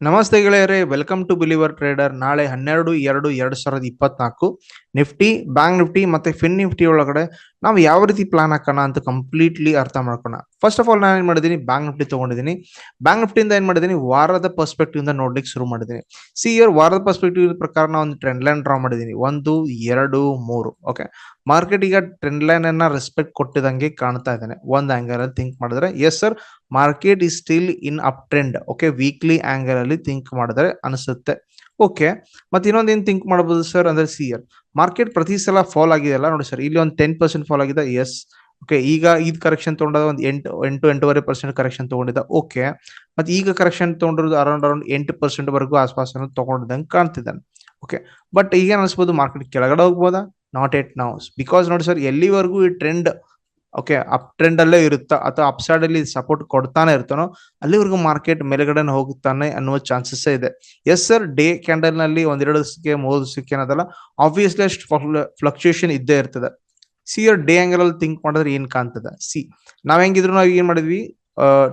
ನಮಸ್ತೆ ಗೆಳೆಯರೇ welcome to believer trader ನಾಳೆ ಹನ್ನೆರಡು, ಎರಡು ಎರಡು ಸಾವಿರದ ಇಪ್ಪತ್ನಾಲ್ಕು. ನಿಫ್ಟಿ ಬ್ಯಾಂಕ್ ನಿಫ್ಟಿ ಮತ್ತೆ ಫಿನ್ ನಿಫ್ಟಿ ಒಳಗಡೆ ನಾವು ಯಾವ ರೀತಿ ಪ್ಲಾನ್ ಹಾಕೋಣ ಅಂತ ಕಂಪ್ಲೀಟ್ಲಿ ಅರ್ಥ ಮಾಡ್ಕೋಣ. ಫಸ್ಟ್ ಆಫ್ ಆಲ್ ನಾನು ಏನ್ ಮಾಡಿದ್ದೀನಿ? ಬ್ಯಾಂಕ್ ನಿಫ್ಟಿ ತಗೊಂಡಿದ್ದೀನಿ. ಬ್ಯಾಂಕ್ ನಿಫ್ಟಿಯಿಂದ ಏನ್ ಮಾಡಿದ್ದೀನಿ? ವಾರದ ಪರ್ಸ್ಪೆಕ್ಟಿವ್ ಇಂದ ನೋಡ್ಲಿಕ್ಕೆ ಶುರು ಮಾಡಿದ್ದೀನಿ. ಸಿ ಇಯರ್ ವಾರದ ಪರ್ಸ್ಪೆಕ್ಟಿವ್ ಪ್ರಕಾರ ನಾವು ಒಂದು ಟ್ರೆಂಡ್ ಲೈನ್ ಡ್ರಾ ಮಾಡಿದ್ದೀನಿ. ಒಂದು, ಎರಡು, ಮೂರು ಓಕೆ ಮಾರ್ಕೆಟ್ ಈಗ ಟ್ರೆಂಡ್ ಲೈನ್ ಅನ್ನ ರೆಸ್ಪೆಕ್ಟ್ ಕೊಟ್ಟಿದಂಗೆ ಕಾಣ್ತಾ ಇದ್ದಾನೆ. ಒಂದು ಆಂಗಲ್ ಅಲ್ಲಿ ಥಿಂಕ್ ಮಾಡಿದ್ರೆ yes sir market is still in up trend okay weekly angle ಅಲ್ಲಿ ಥಿಂಕ್ ಮಾಡಿದ್ರೆ ಅನಿಸುತ್ತೆ. ಓಕೆ, ಮತ್ತೆ ಇನ್ನೊಂದು ಏನ್ ಥಿಂಕ್ ಮಾಡಬಹುದು ಸರ್ ಅಂದ್ರೆ ಸಿ ಎಲ್ ಮಾರ್ಕೆಟ್ ಪ್ರತಿ ಸಲ ಫಾಲ್ ಆಗಿದೆಯಲ್ಲ ನೋಡಿ ಸರ್ ಇಲ್ಲಿ ಒಂದು ಟೆನ್ ಪರ್ಸೆಂಟ್ ಫಾಲ್ ಆಗಿದೆ ಎಸ್ ಓಕೆ ಈಗ ಈದ್ ಕರೆಕ್ಷನ್ ತಗೊಂಡಾಗ ಒಂದು ಎಂಟು ಎಂಟು, ಎಂಟೂವರೆ ಪರ್ಸೆಂಟ್ ಕರೆಕ್ಷನ್ ತಗೊಂಡಿದ್ದ ಓಕೆ ಮತ್ತೆ ಈಗ ಕರೆಕ್ಷನ್ ತಗೊಂಡಿರೋದು ಅರೌಂಡ್ ಅರೌಂಡ್ ಎಂಟು ಪರ್ಸೆಂಟ್ ವರೆಗೂ ಆಸ್ಪಾಸ್ ತಗೊಂಡಿದ್ದಂಗೆ ಕಾಣ್ತಿದ್ದಾನೆ ಓಕೆ ಬಟ್ ಈಗ ಅನಿಸ್ಬೋದು ಮಾರ್ಕೆಟ್ ಕೆಳಗಡೆ ಹೋಗ್ಬೋದಾ? ನಾಟ್ ಎಟ್ ನೌಸ್ ಬಿಕಾಸ್ ನೋಡಿ ಸರ್ ಎಲ್ಲಿವರೆಗೂ ಈ ಟ್ರೆಂಡ್ ಓಕೆ ಅಪ್ ಟ್ರೆಂಡ್ ಅಲ್ಲೇ ಇರುತ್ತಾ? ಅಥವಾ ಅಪ್ ಸೈಡ್ ಅಲ್ಲಿ ಸಪೋರ್ಟ್ ಕೊಡ್ತಾನೆ ಇರ್ತಾನೋ, ಅಲ್ಲಿವರೆಗೂ ಮಾರ್ಕೆಟ್ ಮೇಲ್ಗಡೆ ಹೋಗುತ್ತಾನೆ ಅನ್ನುವ ಚಾನ್ಸಸ್ ಇದೆ. ಎಸ್ ಸರ್ ಡೇ ಕ್ಯಾಂಡಲ್ನಲ್ಲಿ ಒಂದೆರಡು ದಿವಸಕ್ಕೆ ಮೂರು ದಿವಸಕ್ಕೆ ಏನದಲ್ಲ ಆಬ್ವಿಯಸ್ಲಿ ಅಷ್ಟು ಫ್ಲಕ್ಚುಯೇಷನ್ ಇದ್ದೇ ಇರ್ತದೆ. ಸಿ ಇಯರ್ ಡೇ ಆಂಗಲ್ ಅಲ್ಲಿ ಥಿಂಕ್ ಮಾಡಿದ್ರೆ ಏನ್ ಕಾಣ್ತದೆ? ಸಿ ನಾವ್ ಹೆಂಗಿದ್ರು ನಾವು ಏನ್ ಮಾಡಿದ್ವಿ?